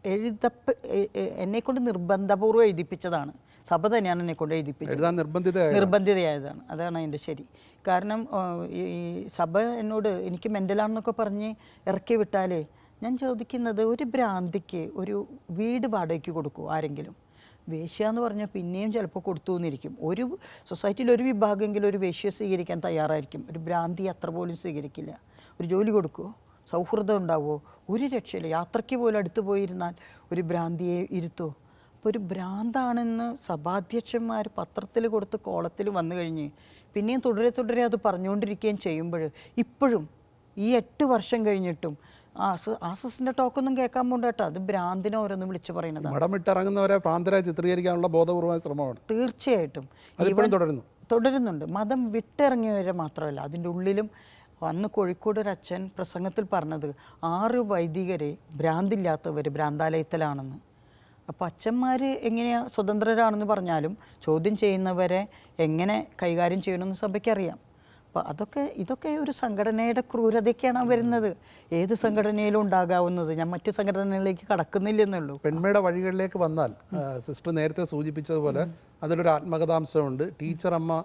എഴുതപ്പ എന്നെക്കൊണ്ട് നിർബന്ധപൂർവം എഴുതിപ്പിച്ചതാണ്. സഭ തന്നെയാണ് എന്നെ കൊണ്ട് എഴുതിപ്പിച്ചത് നിർബന്ധിതയായതാണ്. അതാണ് അതിന്റെ ശരി. കാരണം ഈ സഭ എന്നോട് എനിക്ക് മെന്റലാണെന്നൊക്കെ പറഞ്ഞ് ഇറക്കി വിട്ടാലേ ഞാൻ ചോദിക്കുന്നത് ഒരു ഭ്രാന്തിക്ക് ഒരു വീട് വാടകയ്ക്ക് കൊടുക്കുമോ ആരെങ്കിലും. വേശ്യ എന്ന് പറഞ്ഞാൽ പിന്നെയും ചിലപ്പോൾ കൊടുത്തു എന്നിരിക്കും ഒരു സൊസൈറ്റിയിൽ ഒരു വിഭാഗമെങ്കിലും ഒരു വേശ്യ സ്വീകരിക്കാൻ തയ്യാറായിരിക്കും. ഒരു ഭ്രാന്തി അത്ര പോലും സ്വീകരിക്കില്ല. ഒരു ജോലി കൊടുക്കുമോ സൗഹൃദം ഉണ്ടാവുമോ ഒരു രക്ഷയില്ല. യാത്രയ്ക്ക് പോലും അടുത്ത് പോയിരുന്നാൽ ഒരു ഭ്രാന്തിയെ ഇരുത്തുമോ അപ്പോൾ ഒരു ഭ്രാന്താണെന്ന് സഭാധ്യക്ഷന്മാർ പത്രത്തിൽ കൊടുത്ത് കോളത്തിൽ വന്നു കഴിഞ്ഞ് പിന്നെയും തുടരെ തുടരെ അത് പറഞ്ഞുകൊണ്ടിരിക്കുകയും ചെയ്യുമ്പോൾ ഇപ്പോഴും ഈ എട്ട് വർഷം കഴിഞ്ഞിട്ടും ആസ് ആസസിന്റെ ടോക്കൊന്നും കേൾക്കാൻ പോണ്ട കേട്ടോ. അത് ഭ്രാന്തിനെ ഓരോന്ന് വിളിച്ചു പറയുന്നത് മടം വിട്ടിറങ്ങുന്നവരെ ഭ്രാന്തരായി ചിത്രീകരിക്കാനുള്ള ബോധപൂർവമായ ശ്രമമാണ്. തീർച്ചയായിട്ടും. അതിപ്പോഴും തുടരുന്നു? തുടരുന്നുണ്ട്. മതം വിട്ടിറങ്ങിയവരെ മാത്രമല്ല അതിന്റെ ഉള്ളിലും അന്ന് കോഴിക്കോട് ഒരു അച്ഛൻ പ്രസംഗത്തിൽ പറഞ്ഞത് ആറ് വൈദികരെ ഭ്രാന്തില്ലാത്തവർ ഭ്രാന്താലയത്തിലാണെന്ന്. അപ്പോൾ അച്ഛന്മാർ എങ്ങനെയാണ് സ്വതന്ത്രരാണെന്ന് പറഞ്ഞാലും ചോദ്യം ചെയ്യുന്നവരെ എങ്ങനെ കൈകാര്യം ചെയ്യണമെന്ന് സഭയ്ക്കറിയാം അപ്പോൾ അതൊക്കെ ഇതൊക്കെ ഒരു സംഘടനയുടെ ക്രൂരതയ്ക്കാണ് വരുന്നത്. ഏത് സംഘടനയിലും ഉണ്ടാകാവുന്നത്. ഞാൻ മറ്റ് സംഘടനകളിലേക്ക് കടക്കുന്നില്ലെന്നുള്ളൂ. പെൺമയുടെ വഴികളിലേക്ക് വന്നാൽ സിസ്റ്റർ നേരത്തെ സൂചിപ്പിച്ചതുപോലെ അതിലൊരു ആത്മകഥാംശമുണ്ട്. ടീച്ചർ അമ്മ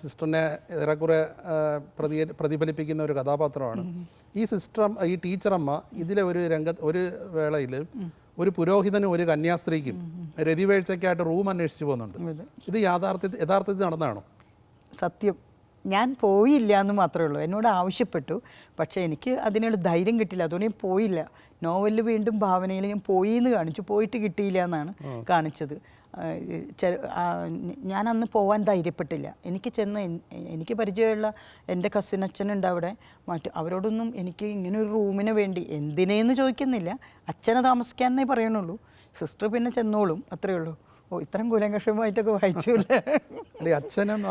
സിസ്റ്ററിനെ ഏറെക്കുറെ പ്രതി പ്രതിഫലിപ്പിക്കുന്ന ഒരു കഥാപാത്രമാണ്. ഈ സിസ്റ്റർ ഈ ടീച്ചർ അമ്മ ഇതിലെ ഒരു രംഗ ഒരു വേളയിൽ ഒരു പുരോഹിതനും ഒരു കന്യാസ്ത്രീക്കും രതിവേഴ്ചയ്ക്കായിട്ട് റൂം അന്വേഷിച്ചു പോകുന്നുണ്ട് ഇത് യാഥാർത്ഥ്യ യഥാർത്ഥത്തിൽ നടന്നാണോ സത്യം. ഞാൻ പോയില്ല എന്ന് മാത്രമേ ഉള്ളൂ. എന്നോട് ആവശ്യപ്പെട്ടു. പക്ഷേ എനിക്ക് അതിനുള്ള ധൈര്യം കിട്ടില്ല. അതുകൊണ്ട് ഞാൻ പോയില്ല. നോവലിൽ വീണ്ടും ഭാവനയിൽ ഞാൻ പോയി എന്ന് കാണിച്ചു. പോയിട്ട് കിട്ടിയില്ല എന്നാണ് കാണിച്ചത്. ഞാൻ അന്ന് പോവാൻ ധൈര്യപ്പെട്ടില്ല. എനിക്ക് ചെന്ന് എനിക്ക് പരിചയമുള്ള എന്റെ കസിൻ അച്ഛനുണ്ട് അവിടെ. മറ്റ് അവരോടൊന്നും എനിക്ക് ഇങ്ങനെ ഒരു റൂമിന് വേണ്ടി എന്തിനേന്ന് ചോദിക്കുന്നില്ല. അച്ഛനെ താമസിക്കാന്നേ പറയണുള്ളൂ. സിസ്റ്റർ പിന്നെ ചെന്നോളും. അത്രയേ ഉള്ളൂ. ഓ ഇത്രയും കൂലങ്കഷമായിട്ടൊക്കെ വായിച്ചില്ലേ? അല്ലെ അച്ഛനും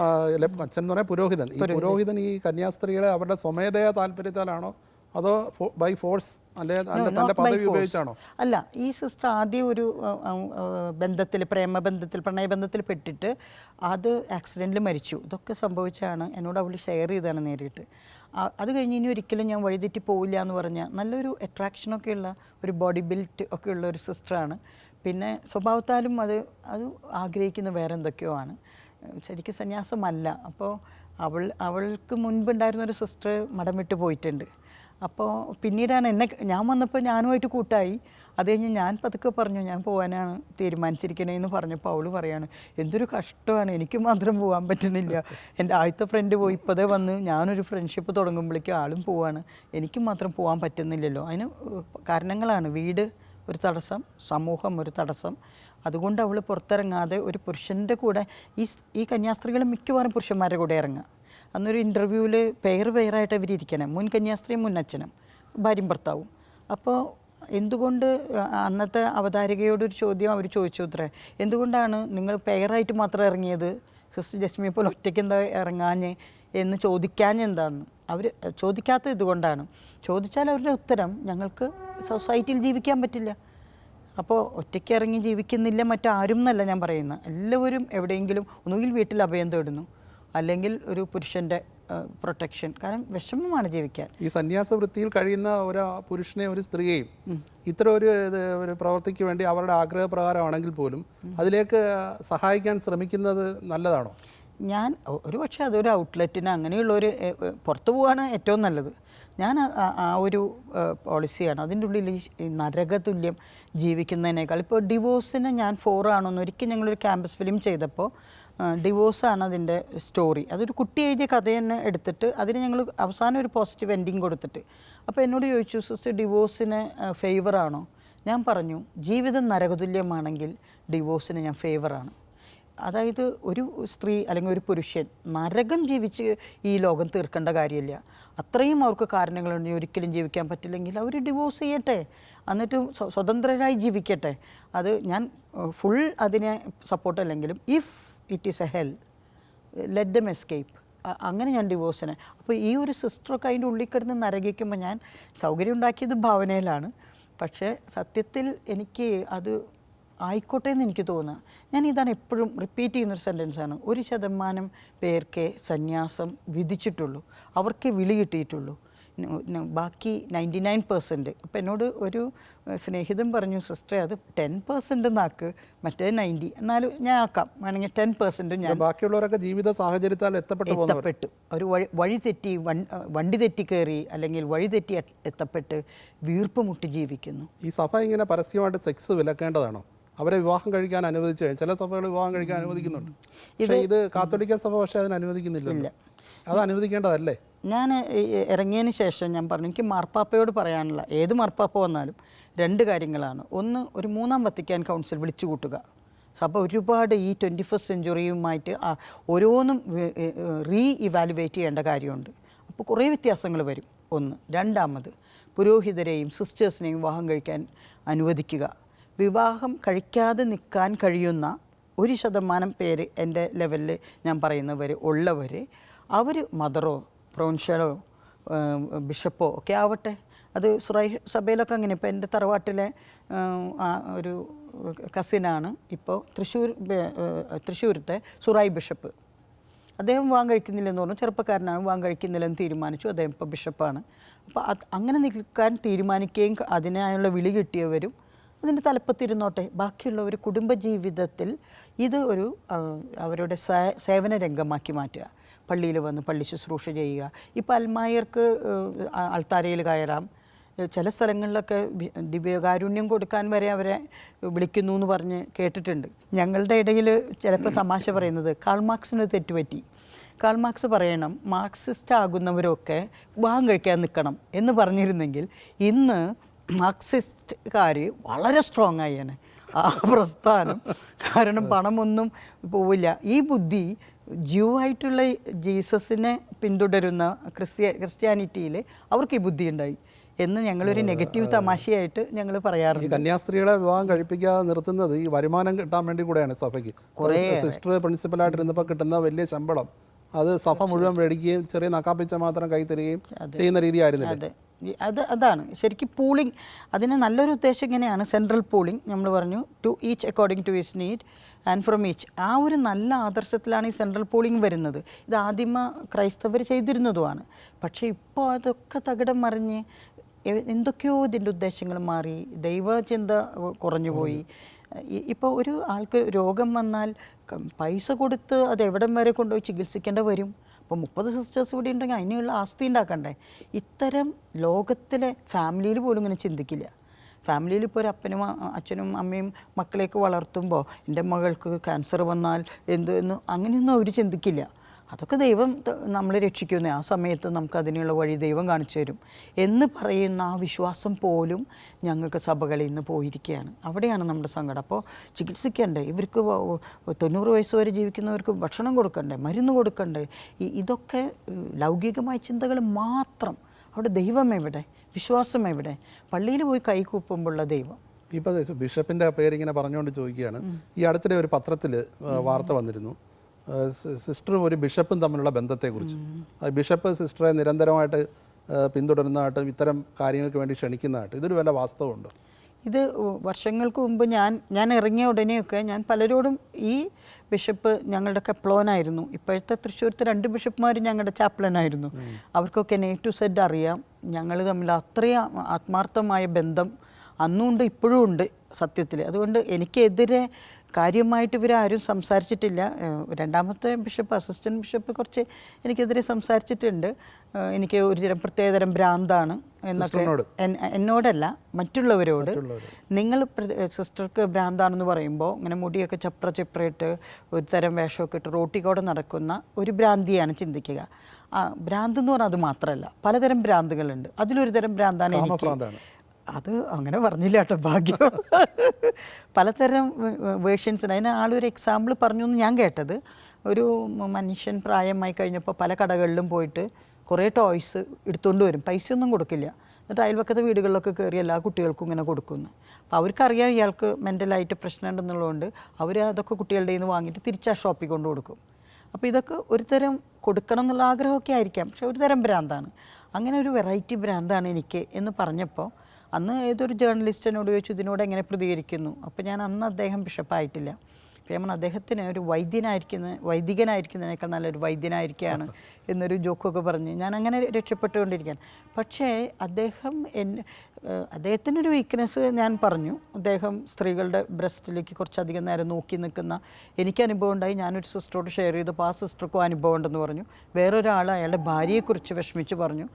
അച്ഛൻ എന്ന് പറയാൻ പുരോഹിതൻ. ഈ പുരോഹിതൻ. ഈ കന്യാസ്ത്രീകളെ അവരുടെ സ്വമേധയാ താല്പര്യത്താലാണോ? അതോ ബൈ ഫോഴ്സ് അല്ലെ തന്റെ പദവി ഉപയോഗിച്ചാണോ? അല്ല ഈ സിസ്റ്റർ ആദ്യം ഒരു ബന്ധത്തിൽ പ്രേമബന്ധത്തിൽ പ്രണയബന്ധത്തിൽ പെട്ടിട്ട് അത് ആക്സിഡന്റിൽ മരിച്ചു. ഇതൊക്കെ സംഭവിച്ചാണ് എന്നോട് അവൾ ഷെയർ ചെയ്താണ് നേരിട്ട്. അത് കഴിഞ്ഞ് ഇനി ഒരിക്കലും ഞാൻ വഴിതെറ്റി പോവില്ല എന്ന് പറഞ്ഞ നല്ലൊരു അട്രാക്ഷനൊക്കെ ഉള്ള ഒരു ബോഡി ബിൽറ്റ് ഒക്കെ ഉള്ള ഒരു സിസ്റ്ററാണ് പിന്നെ സ്വഭാവത്താലും അത് അത് ആഗ്രഹിക്കുന്ന വേറെ എന്തൊക്കെയോ ആണ്. ശരിക്കും സന്യാസമല്ല. അപ്പോൾ അവൾ അവൾക്ക് മുൻപുണ്ടായിരുന്ന ഒരു സിസ്റ്റർ മടം വിട്ട് പോയിട്ടുണ്ട്. അപ്പോൾ പിന്നീടാണ് എന്നെ ഞാൻ വന്നപ്പോൾ ഞാനുമായിട്ട് കൂട്ടായി. അത് കഴിഞ്ഞ് ഞാൻ പതുക്കെ പറഞ്ഞു ഞാൻ പോകാനാണ് തീരുമാനിച്ചിരിക്കണേന്ന് പറഞ്ഞപ്പോൾ അവൾ പറയാണ് എന്തൊരു കഷ്ടമാണ്. എനിക്ക് മാത്രം പോകാൻ പറ്റുന്നില്ല എന്റെ ആദ്യത്തെ ഫ്രണ്ട് പോയി ഇപ്പോഴേ വന്ന് ഞാനൊരു ഫ്രണ്ട്ഷിപ്പ് തുടങ്ങുമ്പോഴേക്കും ആളും പോവാണ്. എനിക്ക് മാത്രം പോകാൻ പറ്റുന്നില്ലല്ലോ. അതിന് കാരണങ്ങളാണ്. വീട് ഒരു തടസ്സം സമൂഹം ഒരു തടസ്സം. അതുകൊണ്ട് അവൾ പുറത്തിറങ്ങാതെ ഒരു പുരുഷന്റെ കൂടെ ഈ ഈ കന്യാസ്ത്രീകൾ മിക്കവാറും പുരുഷന്മാരുടെ കൂടെ ഇറങ്ങുക. അന്നൊരു ഇന്റർവ്യൂവിൽ പെയർ പേരായിട്ട് അവരിയ്ക്കണം മുൻ കന്യാസ്ത്രീയും മുൻ അച്ഛനും ഭാര്യയും ഭർത്താവും. അപ്പോൾ എന്തുകൊണ്ട് അന്നത്തെ അവതാരികയോടൊരു ചോദ്യം അവർ ചോദിച്ചു അത്രേ. എന്തുകൊണ്ടാണ് നിങ്ങൾ പെയറായിട്ട് മാത്രം ഇറങ്ങിയത്? സിസ്റ്റർ ജസ്മിയെ പോലെ ഒറ്റയ്ക്ക് എന്താ ഇറങ്ങാഞ്ഞ്? എന്ന് ചോദിക്കാൻ എന്താന്ന്? അവർ ചോദിക്കാത്ത ഇതുകൊണ്ടാണ്. ചോദിച്ചാൽ അവരുടെ ഉത്തരം ഞങ്ങൾക്ക് സൊസൈറ്റിയിൽ ജീവിക്കാൻ പറ്റില്ല. അപ്പോൾ ഒറ്റയ്ക്ക് ഇറങ്ങി ജീവിക്കുന്നില്ല മറ്റാരും എന്നല്ല ഞാൻ പറയുന്നത്. എല്ലാവരും എവിടെയെങ്കിലും ഒന്നുകിൽ വീട്ടിൽ അഭയം തേടുന്നു. അല്ലെങ്കിൽ ഒരു പുരുഷന്റെ പ്രൊട്ടക്ഷൻ കാരണം വിഷമമാണ് ജീവിക്കാൻ. ഈ സന്യാസ വൃത്തിയിൽ കഴിയുന്ന ഒരു പുരുഷനെ ഒരു സ്ത്രീയെയും ഇത്ര ഒരു ഒരു പ്രവൃത്തിക്ക് വേണ്ടി അവരുടെ ആഗ്രഹപ്രകാരമാണെങ്കിൽ പോലും അതിലേക്ക് സഹായിക്കാൻ ശ്രമിക്കുന്നത് നല്ലതാണോ? ഞാൻ ഒരു പക്ഷേ അതൊരു ഔട്ട്ലെറ്റിന് അങ്ങനെയുള്ള ഒരു പുറത്തു പോവാണ് ഏറ്റവും നല്ലത്. ഞാൻ ആ- ഒരു പോളിസിയാണ് അതിന്റെ ഉള്ളിൽ നരകതുല്യം ജീവിക്കുന്നതിനേക്കാൾ ഇപ്പോൾ ഡിവോഴ്സിന് ഞാൻ ഫോർ ആണെന്ന് ഒരിക്കൽ ഞങ്ങളൊരു ക്യാമ്പസ് ഫിലിം ചെയ്തപ്പോൾ ഡിവോഴ്സാണ് അതിന്റെ സ്റ്റോറി അതൊരു കുട്ടി എഴുതിയ കഥ തന്നെ എടുത്തിട്ട് അതിന് ഞങ്ങൾ അവസാനം ഒരു പോസിറ്റീവ് എൻഡിങ് കൊടുത്തിട്ട്. അപ്പോൾ എന്നോട് ചോദിച്ചു സിസ്റ്റർ ഡിവോഴ്സിന് ഫേവറാണോ ഞാൻ പറഞ്ഞു ജീവിതം നരകതുല്യമാണെങ്കിൽ ഡിവോഴ്സിന് ഞാൻ ഫേവറാണ് അതായത് ഒരു സ്ത്രീ അല്ലെങ്കിൽ ഒരു പുരുഷൻ നരകം ജീവിച്ച് ഈ ലോകം തീർക്കേണ്ട കാര്യമില്ല. അത്രയും അവർക്ക് കാരണങ്ങളുണ്ട്. ഒരിക്കലും ജീവിക്കാൻ പറ്റില്ലെങ്കിൽ അവർ ഡിവോഴ്സ് ചെയ്യട്ടെ. എന്നിട്ട് സ്വതന്ത്രരായി ജീവിക്കട്ടെ. അത് ഞാൻ ഫുൾ അതിനെ സപ്പോർട്ട് അല്ലെങ്കിലും if it is a hell let them escape അങ്ങനെ ഞാൻ ഡിവോഴ്സിനെ അപ്പോൾ ഈ ഒരു സിസ്റ്ററൊക്കെ അതിന്റെ ഉള്ളിൽ കിടന്ന് നരകിക്കുമ്പോൾ ഞാൻ സൗകര്യം ഉണ്ടാക്കിയത് ഭാവനയിലാണ്. പക്ഷേ സത്യത്തിൽ എനിക്ക് അത് ആയിക്കോട്ടെ എന്ന് എനിക്ക് തോന്നുക ഞാൻ ഇതാണ് എപ്പോഴും റിപ്പീറ്റ് ചെയ്യുന്നൊരു സെന്റൻസാണ് ഒരു ശതമാനം പേർക്കേ സന്യാസം വിധിച്ചിട്ടുള്ളൂ. അവർക്കേ വിളി കിട്ടിയിട്ടുള്ളൂ. ബാക്കി നയന്റി നയൻ പെർസെന്റ് അപ്പോൾ എന്നോട് ഒരു സ്നേഹിതം സ്നേഹിതൻ പറഞ്ഞു സിസ്റ്ററെ അത് ടെൻ പേഴ്സന്റ് എന്നാക്ക് മറ്റേ നയന്റി എന്നാലും ഞാൻ ആക്കാം. വേണമെങ്കിൽ ടെൻ പേഴ്സന്റും ഞാൻ ബാക്കിയുള്ളവരൊക്കെ ജീവിത സാഹചര്യത്താൽ എത്തപ്പെട്ടു എത്തപ്പെട്ടു. ഒരു വഴി വഴി തെറ്റി വൺ- വണ്ടി തെറ്റി കയറി അല്ലെങ്കിൽ വഴി തെറ്റി എത്തപ്പെട്ട് വീർപ്പ് മുട്ടി ജീവിക്കുന്നു. ഈ സഭ ഇങ്ങനെ പരസ്യമായിട്ട് സെക്സ് വിലക്കേണ്ടതാണോ? അവരെ വിവാഹം കഴിക്കാൻ അനുവദിച്ചു ചില സഭകൾ വിവാഹം കഴിക്കാൻ അനുവദിക്കുന്നുണ്ട്. പക്ഷേ ഇത് കാത്തോലിക്ക സഭ പക്ഷേ അതിന് അനുവദിക്കുന്നില്ല അത് അനുവദിക്കേണ്ടതല്ലേ? ഞാൻ ഇറങ്ങിയതിന് ശേഷം ഞാൻ പറഞ്ഞു എനിക്ക് മാർപ്പാപ്പയോട് പറയാനുള്ള ഏത് മാർപ്പാപ്പ വന്നാലും രണ്ട് കാര്യങ്ങളാണ്. ഒന്ന് ഒരു മൂന്നാം വത്തിക്കാൻ കൗൺസിൽ വിളിച്ചു കൂട്ടുക. സഭ ഒരുപാട് ഈ ട്വന്റി ഫസ്റ്റ് സെഞ്ചുറിയുമായിട്ട് ഓരോന്നും റീ ഇവാലുവേറ്റ് ചെയ്യേണ്ട കാര്യമുണ്ട്. അപ്പോൾ കുറേ വ്യത്യാസങ്ങൾ വരും. ഒന്ന്. രണ്ടാമത് പുരോഹിതരെയും സിസ്റ്റേഴ്സിനെയും വിവാഹം കഴിക്കാൻ അനുവദിക്കുക. വിവാഹം കഴിക്കാതെ നിൽക്കാൻ കഴിയുന്ന ഒരു ശതമാനം പേര് എന്റെ ലെവലിൽ ഞാൻ പറയുന്നവർ ഉള്ളവർ അവർ മദറോ പ്രൊവിൻഷ്യലോ ബിഷപ്പോ ഒക്കെ ആവട്ടെ. അത് സുറൈ സഭയിലൊക്കെ അങ്ങനെ. ഇപ്പോൾ എന്റെ തറവാട്ടിലെ ഒരു കസിനാണ് ഇപ്പോൾ തൃശ്ശൂർ തൃശ്ശൂരത്തെ സുറായി ബിഷപ്പ്. അദ്ദേഹം വാൻ കഴിക്കുന്നില്ലെന്ന് പറഞ്ഞു. ചെറുപ്പക്കാരനാണ് വാൻ കഴിക്കുന്നില്ലെന്ന് തീരുമാനിച്ചു. അദ്ദേഹം ഇപ്പോൾ ബിഷപ്പാണ്. അപ്പോൾ അങ്ങനെ നിൽക്കാൻ തീരുമാനിക്കുകയും അതിനായുള്ള വിളി കിട്ടിയവരും അതിന്റെ തലപ്പത്തിരുന്നോട്ടെ. ബാക്കിയുള്ളവർ കുടുംബജീവിതത്തിൽ ഇത് ഒരു അവരുടെ സേവന രംഗമാക്കി മാറ്റുക. പള്ളിയിൽ വന്ന് പള്ളി ശുശ്രൂഷ ചെയ്യുക. ഇപ്പോൾ അൽമായർക്ക് അൾത്താരയിൽ കയറാം. ചില സ്ഥലങ്ങളിലൊക്കെ ദിവ്യകാരുണ്യം കൊടുക്കാൻ വരെ അവരെ വിളിക്കുന്നു എന്ന് പറഞ്ഞ് കേട്ടിട്ടുണ്ട്. ഞങ്ങളുടെ ഇടയിൽ ചിലപ്പോൾ തമാശ പറയുന്നത് കാൾമാർക്സിന് തെറ്റുപറ്റി. കാൾമാർക്സ് പറയണം മാർക്സിസ്റ്റ് ആകുന്നവരൊക്കെ വിവാഹം കഴിക്കാൻ നിൽക്കണം എന്ന് പറഞ്ഞിരുന്നെങ്കിൽ ഇന്ന് മാർക്സിസ്റ്റുകാർ വളരെ സ്ട്രോങ് ആയി തന്നെ ആ പ്രസ്ഥാനം. കാരണം പണമൊന്നും പോവില്ല. ഈ ബുദ്ധി ജ്യൂ ആയിട്ടുള്ള ജീസസിനെ പിന്തുടരുന്ന ക്രിസ്ത്യ ക്രിസ്ത്യാനിറ്റിയിൽ അവർക്ക് ഈ ബുദ്ധി ഉണ്ടായി. എന്ന് ഞങ്ങളൊരു നെഗറ്റീവ് തമാശയായിട്ട് ഞങ്ങൾ പറയാറുണ്ട്. കന്യാസ്ത്രീകളെ വിവാഹം കഴിപ്പിക്കാതെ നിർത്തുന്നത് ഈ വരുമാനം കിട്ടാൻ വേണ്ടി കൂടെയാണ് സഭയ്ക്ക്. കുറേ. സിസ്റ്റർ പ്രിൻസിപ്പലായിട്ട് ഇരുന്നപ്പോൾ കിട്ടുന്ന വലിയ ശമ്പളം. അത് സഭ മുഴുവൻ മേടിക്കുകയും ചെറിയ നക്കാപ്പിച്ച മാത്രം കൈ തരികയും ചെയ്യുന്ന രീതിയായിരുന്നില്ല? അതെ അത് അതാണ്. ശരിക്കും പൂളിംഗ് അതിന് നല്ലൊരു ഉദ്ദേശം ഇങ്ങനെയാണ്. സെൻട്രൽ പൂളിംഗ് നമ്മൾ പറഞ്ഞു to each according to his need and from each ആ ഒരു നല്ല ആദർശത്തിലാണ് ഈ സെൻട്രൽ പൂളിംഗ് വരുന്നത്. ഇത് ആദിമ ക്രൈസ്തവർ ചെയ്തിരുന്നതുമാണ്. പക്ഷേ ഇപ്പോൾ അതൊക്കെ തകിടം മറിഞ്ഞ് എന്തൊക്കെയോ ഇതിന്റെ ഉദ്ദേശങ്ങൾ മാറി. ദൈവചിന്ത കുറഞ്ഞുപോയി ഇപ്പോൾ ഒരു ആൾക്ക് രോഗം വന്നാൽ പൈസ കൊടുത്ത് അത് എവിടം വരെ കൊണ്ടുപോയി ചികിത്സിക്കേണ്ട വരും? അപ്പോൾ മുപ്പത് സിസ്റ്റേഴ്സ് ഇവിടെ ഉണ്ടെങ്കിൽ അതിനുള്ള ആസ്തി ഉണ്ടാക്കണ്ടേ? ഇത്തരം ലോകത്തിലെ ഫാമിലിയിൽ പോലും ഇങ്ങനെ ചിന്തിക്കില്ല. ഫാമിലിയിൽ ഇപ്പോൾ ഒരു അപ്പനും അച്ഛനും അമ്മയും മക്കളെയൊക്കെ വളർത്തുമ്പോൾ എന്റെ മകൾക്ക് ക്യാൻസർ വന്നാൽ എന്ത് എന്ന് അങ്ങനെയൊന്നും അവർ ചിന്തിക്കില്ല. അതൊക്കെ ദൈവം നമ്മളെ രക്ഷിക്കുന്നേ. ആ സമയത്ത് നമുക്ക് അതിനുള്ള വഴി ദൈവം കാണിച്ചു തരും. എന്ന് പറയുന്ന ആ വിശ്വാസം പോലും ഞങ്ങൾക്ക് സഭകളിൽ നിന്ന് പോയിരിക്കുകയാണ്. അവിടെയാണ് നമ്മുടെ സങ്കടം. അപ്പോൾ ചികിത്സിക്കണ്ടേ? ഇവർക്ക് തൊണ്ണൂറ് വയസ്സ് വരെ ജീവിക്കുന്നവർക്ക് ഭക്ഷണം കൊടുക്കണ്ടേ? മരുന്ന് കൊടുക്കണ്ടേ? ഇതൊക്കെ ലൗകികമായ ചിന്തകൾ മാത്രം. അവിടെ ദൈവം എവിടെ? വിശ്വാസം എവിടെ? പള്ളിയിൽ പോയി കൈകൂപ്പുമ്പോഴുള്ള ദൈവം. ഇപ്പോൾ ബിഷപ്പിന്റെ പേരിങ്ങനെ പറഞ്ഞുകൊണ്ട് ചോദിക്കുകയാണ്. ഈ അടുത്തിടെ ഒരു പത്രത്തിൽ വാർത്ത വന്നിരുന്നു. സിസ്റ്ററും ഒരു ബിഷപ്പും തമ്മിലുള്ള ബന്ധത്തെക്കുറിച്ച്. ബിഷപ്പ് സിസ്റ്ററെ നിരന്തരമായിട്ട് പിന്തുടരുന്നതായിട്ട് ഇത്തരം കാര്യങ്ങൾക്ക് വേണ്ടി ക്ഷണിക്കുന്നതായിട്ട്. ഇതൊരു വല്ല വാസ്തവമുണ്ട്? ഇത് വർഷങ്ങൾക്ക് മുമ്പ് ഞാൻ ഞാൻ ഇറങ്ങിയ ഉടനെയൊക്കെ ഞാൻ പലരോടും ഈ ബിഷപ്പ് ഞങ്ങളുടെ കപ്ലോനായിരുന്നു ഇപ്പോഴത്തെ തൃശ്ശൂരത്തെ രണ്ട് ബിഷപ്പ്മാരും ഞങ്ങളുടെ ചാപ്ലനായിരുന്നു. അവർക്കൊക്കെ എ ടു സെഡ് അറിയാം. ഞങ്ങൾ തമ്മിൽ അത്രയും ആത്മാർത്ഥമായ ബന്ധം അന്നുണ്ട് ഇപ്പോഴും ഉണ്ട് സത്യത്തിൽ. അതുകൊണ്ട് എനിക്കെതിരെ കാര്യമായിട്ട് ഇവരാരും സംസാരിച്ചിട്ടില്ല. രണ്ടാമത്തെ ബിഷപ്പ് അസിസ്റ്റന്റ് ബിഷപ്പ് കുറച്ച് എനിക്കെതിരെ സംസാരിച്ചിട്ടുണ്ട്. എനിക്ക് ഒരു തരം പ്രത്യേകതരം ഭ്രാന്താണ് എന്നൊക്കെ എന്നോടല്ല മറ്റുള്ളവരോട്. നിങ്ങൾ സിസ്റ്റർക്ക് ഭ്രാന്താണെന്ന് പറയുമ്പോൾ ഇങ്ങനെ മുടിയൊക്കെ ചപ്ര ചിപ്രയിട്ട് ഒരു തരം വേഷമൊക്കെ ഇട്ട് റോട്ടിക്കൂടെ നടക്കുന്ന ഒരു ഭ്രാന്തിയാണ് ചിന്തിക്കുക. ആ ഭ്രാന്ത് എന്ന് പറഞ്ഞാൽ അത് മാത്രമല്ല പലതരം ഭ്രാന്തുകളുണ്ട്. അതിലൊരു തരം ഭ്രാന്താണ് എനിക്ക്. അത് അങ്ങനെ പറഞ്ഞില്ല കേട്ടോ ഭാഗ്യം. പലതരം വേർഷൻസ് അതിന് ആളൊരു എക്സാമ്പിൾ പറഞ്ഞു എന്ന് ഞാൻ കേട്ടത്. ഒരു മനുഷ്യൻ പ്രായമായി കഴിഞ്ഞപ്പോൾ പല കടകളിലും പോയിട്ട് കുറേ ടോയ്സ് എടുത്തുകൊണ്ട് വരും. ഒന്നും കൊടുക്കില്ല. എന്നിട്ട് അയൽവക്കത്തെ വീടുകളിലൊക്കെ കയറി എല്ലാ കുട്ടികൾക്കും ഇങ്ങനെ കൊടുക്കുന്നു. അപ്പോൾ അവർക്കറിയാം ഇയാൾക്ക് മെന്റലായിട്ട് പ്രശ്നമുണ്ടെന്നുള്ളതുകൊണ്ട് അവർ അതൊക്കെ കുട്ടികളുടെ നിന്ന് വാങ്ങിയിട്ട് തിരിച്ച് ആ ഷോപ്പിൽ കൊണ്ട് കൊടുക്കും. അപ്പോൾ ഇതൊക്കെ ഒരു തരം കൊടുക്കണം എന്നുള്ള ആഗ്രഹമൊക്കെ ആയിരിക്കാം. പക്ഷെ ഒരു തരം ഭ്രാന്താണ്. അങ്ങനെ ഒരു വെറൈറ്റി ഭ്രാന്താണ് എനിക്ക് എന്ന് പറഞ്ഞപ്പോൾ അന്ന് ഏതൊരു ജേർണലിസ്റ്റിനോട് ചോദിച്ചു ഇതിനോട് എങ്ങനെ പ്രതികരിക്കുന്നു? അപ്പോൾ ഞാൻ അന്ന് അദ്ദേഹം ബിഷപ്പായിട്ടില്ല. ഞാൻ അദ്ദേഹത്തിന് ഒരു വൈദ്യനായിരിക്കുന്ന വൈദികനായിരിക്കുന്നതിനേക്കാൾ നല്ലൊരു വൈദ്യനായിരിക്കുകയാണ് [laughs] എന്നൊരു ജോക്കൊക്കെ പറഞ്ഞ്. ഞാൻ അങ്ങനെ രക്ഷപ്പെട്ടുകൊണ്ടിരിക്കുകയാണ്. പക്ഷേ അദ്ദേഹം എന്നെ അദ്ദേഹത്തിനൊരു വീക്ക്നെസ് ഞാൻ പറഞ്ഞു. അദ്ദേഹം സ്ത്രീകളുടെ ബ്രസ്റ്റിലേക്ക് കുറച്ചധികം നേരം നോക്കി നിൽക്കുന്ന എനിക്ക് അനുഭവം ഉണ്ടായി. ഞാനൊരു സിസ്റ്ററോട് ഷെയർ ചെയ്തപ്പോൾ ആ സിസ്റ്റർക്കും അനുഭവം ഉണ്ടെന്ന് പറഞ്ഞു. വേറൊരാൾ അയാളുടെ ഭാര്യയെക്കുറിച്ച് വിഷമിച്ച് പറഞ്ഞു.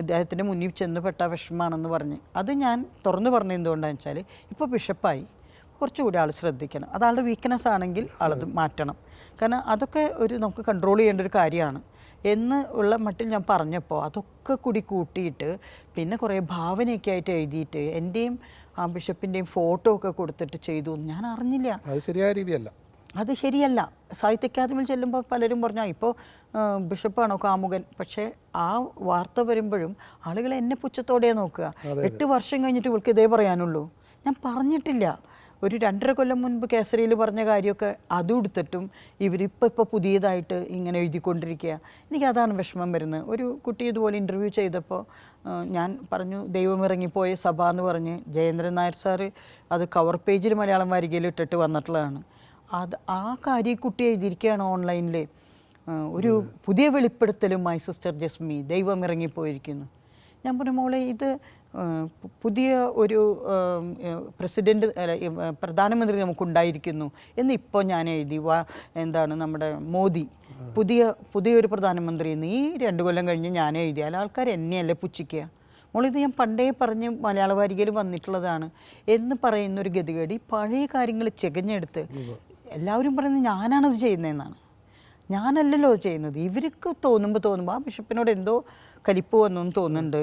അദ്ദേഹത്തിന്റെ മുന്നിൽ ചെന്ന് വിഷമമാണെന്ന് പറഞ്ഞ്. അത് ഞാൻ തുറന്നു പറഞ്ഞത് എന്തുകൊണ്ടാണെന്ന് വെച്ചാൽ ഇപ്പോൾ ബിഷപ്പായി കുറച്ചുകൂടി ആൾ ശ്രദ്ധിക്കണം. അത് ആളുടെ വീക്ക്നെസ് ആണെങ്കിൽ ആളത് മാറ്റണം. കാരണം അതൊക്കെ ഒരു നമുക്ക് കൺട്രോൾ ചെയ്യേണ്ട ഒരു കാര്യമാണ്. എന്ന് ഉള്ള മട്ടിൽ ഞാൻ പറഞ്ഞപ്പോൾ അതൊക്കെ കൂടി കൂട്ടിയിട്ട് പിന്നെ കുറേ ഭാവനയൊക്കെ ആയിട്ട് എഴുതിയിട്ട് എന്റെയും ആ ബിഷപ്പിന്റെയും ഫോട്ടോ ഒക്കെ കൊടുത്തിട്ട് ചെയ്തു എന്ന് ഞാൻ അറിഞ്ഞില്ല. അത് ശരിയായ രീതിയല്ല. അത് ശരിയല്ല. സാഹിത്യ അക്കാദമിയിൽ ചെല്ലുമ്പോൾ പലരും പറഞ്ഞു ഇപ്പോൾ ബിഷപ്പാണോ കാമുകൻ? പക്ഷേ ആ വാർത്ത വരുമ്പോഴും ആളുകൾ എന്നെ പുച്ഛത്തോടെ നോക്കുക. എട്ട് വർഷം കഴിഞ്ഞിട്ട് ഇവൾക്ക് ഇതേ പറയാനുള്ളൂ. ഞാൻ പറഞ്ഞിട്ടില്ല. ഒരു രണ്ടര കൊല്ലം മുൻപ് കേസരിയിൽ പറഞ്ഞ കാര്യമൊക്കെ അതും എടുത്തിട്ടും ഇവരിപ്പോൾ ഇപ്പോൾ പുതിയതായിട്ട് ഇങ്ങനെ എഴുതിക്കൊണ്ടിരിക്കുക. എനിക്ക് അതാണ് വിഷമം വരുന്നത്. ഒരു കുട്ടി ഇതുപോലെ ഇന്റർവ്യൂ ചെയ്തപ്പോൾ ഞാൻ പറഞ്ഞു ദൈവം ഇറങ്ങിപ്പോയ സഭ എന്ന് പറഞ്ഞ് ജയേന്ദ്രൻ നായർ സാറ് അത് കവർ പേജിൽ മലയാളം വാരികയിൽ ഇട്ടിട്ട് വന്നിട്ടുള്ളതാണ്. അത് ആ കാര്യം കുട്ടി എഴുതിയിരിക്കുകയാണ് ഓൺലൈനിൽ ഒരു പുതിയ വെളിപ്പെടുത്തലുമായി സിസ്റ്റർ ജസ്മി ദൈവം ഇറങ്ങിപ്പോയിരിക്കുന്നു. ഞാൻ പറഞ്ഞു മോളെ ഇത് പുതിയ ഒരു പ്രസിഡന്റ് പ്രധാനമന്ത്രി നമുക്കുണ്ടായിരിക്കുന്നു എന്ന് ഇപ്പോൾ ഞാൻ എഴുതി. വാ എന്താണ് നമ്മുടെ മോദി. പുതിയ പുതിയൊരു പ്രധാനമന്ത്രി എന്ന് ഈ രണ്ട് കൊല്ലം കഴിഞ്ഞ് ഞാൻ എഴുതിയാൽ ആൾക്കാർ എന്നെയല്ലേ പുച്ഛിക്കുക? മോളിത് ഞാൻ പണ്ടേ പറഞ്ഞ് മലയാള വാരികയിൽ വന്നിട്ടുള്ളതാണ് എന്ന് പറയുന്നൊരു ഗതികേട് ഈ പഴയ കാര്യങ്ങൾ ചെകഞ്ഞെടുത്ത് എല്ലാവരും പറയുന്നത് ഞാനാണത് ചെയ്യുന്നതെന്നാണ്. ഞാനല്ലല്ലോ ചെയ്യുന്നത്. ഇവർക്ക് തോന്നുമ്പോൾ തോന്നുമ്പോൾ ആ ബിഷപ്പിനോട് എന്തോ കലിപ്പ് വന്നു തോന്നുന്നുണ്ട്.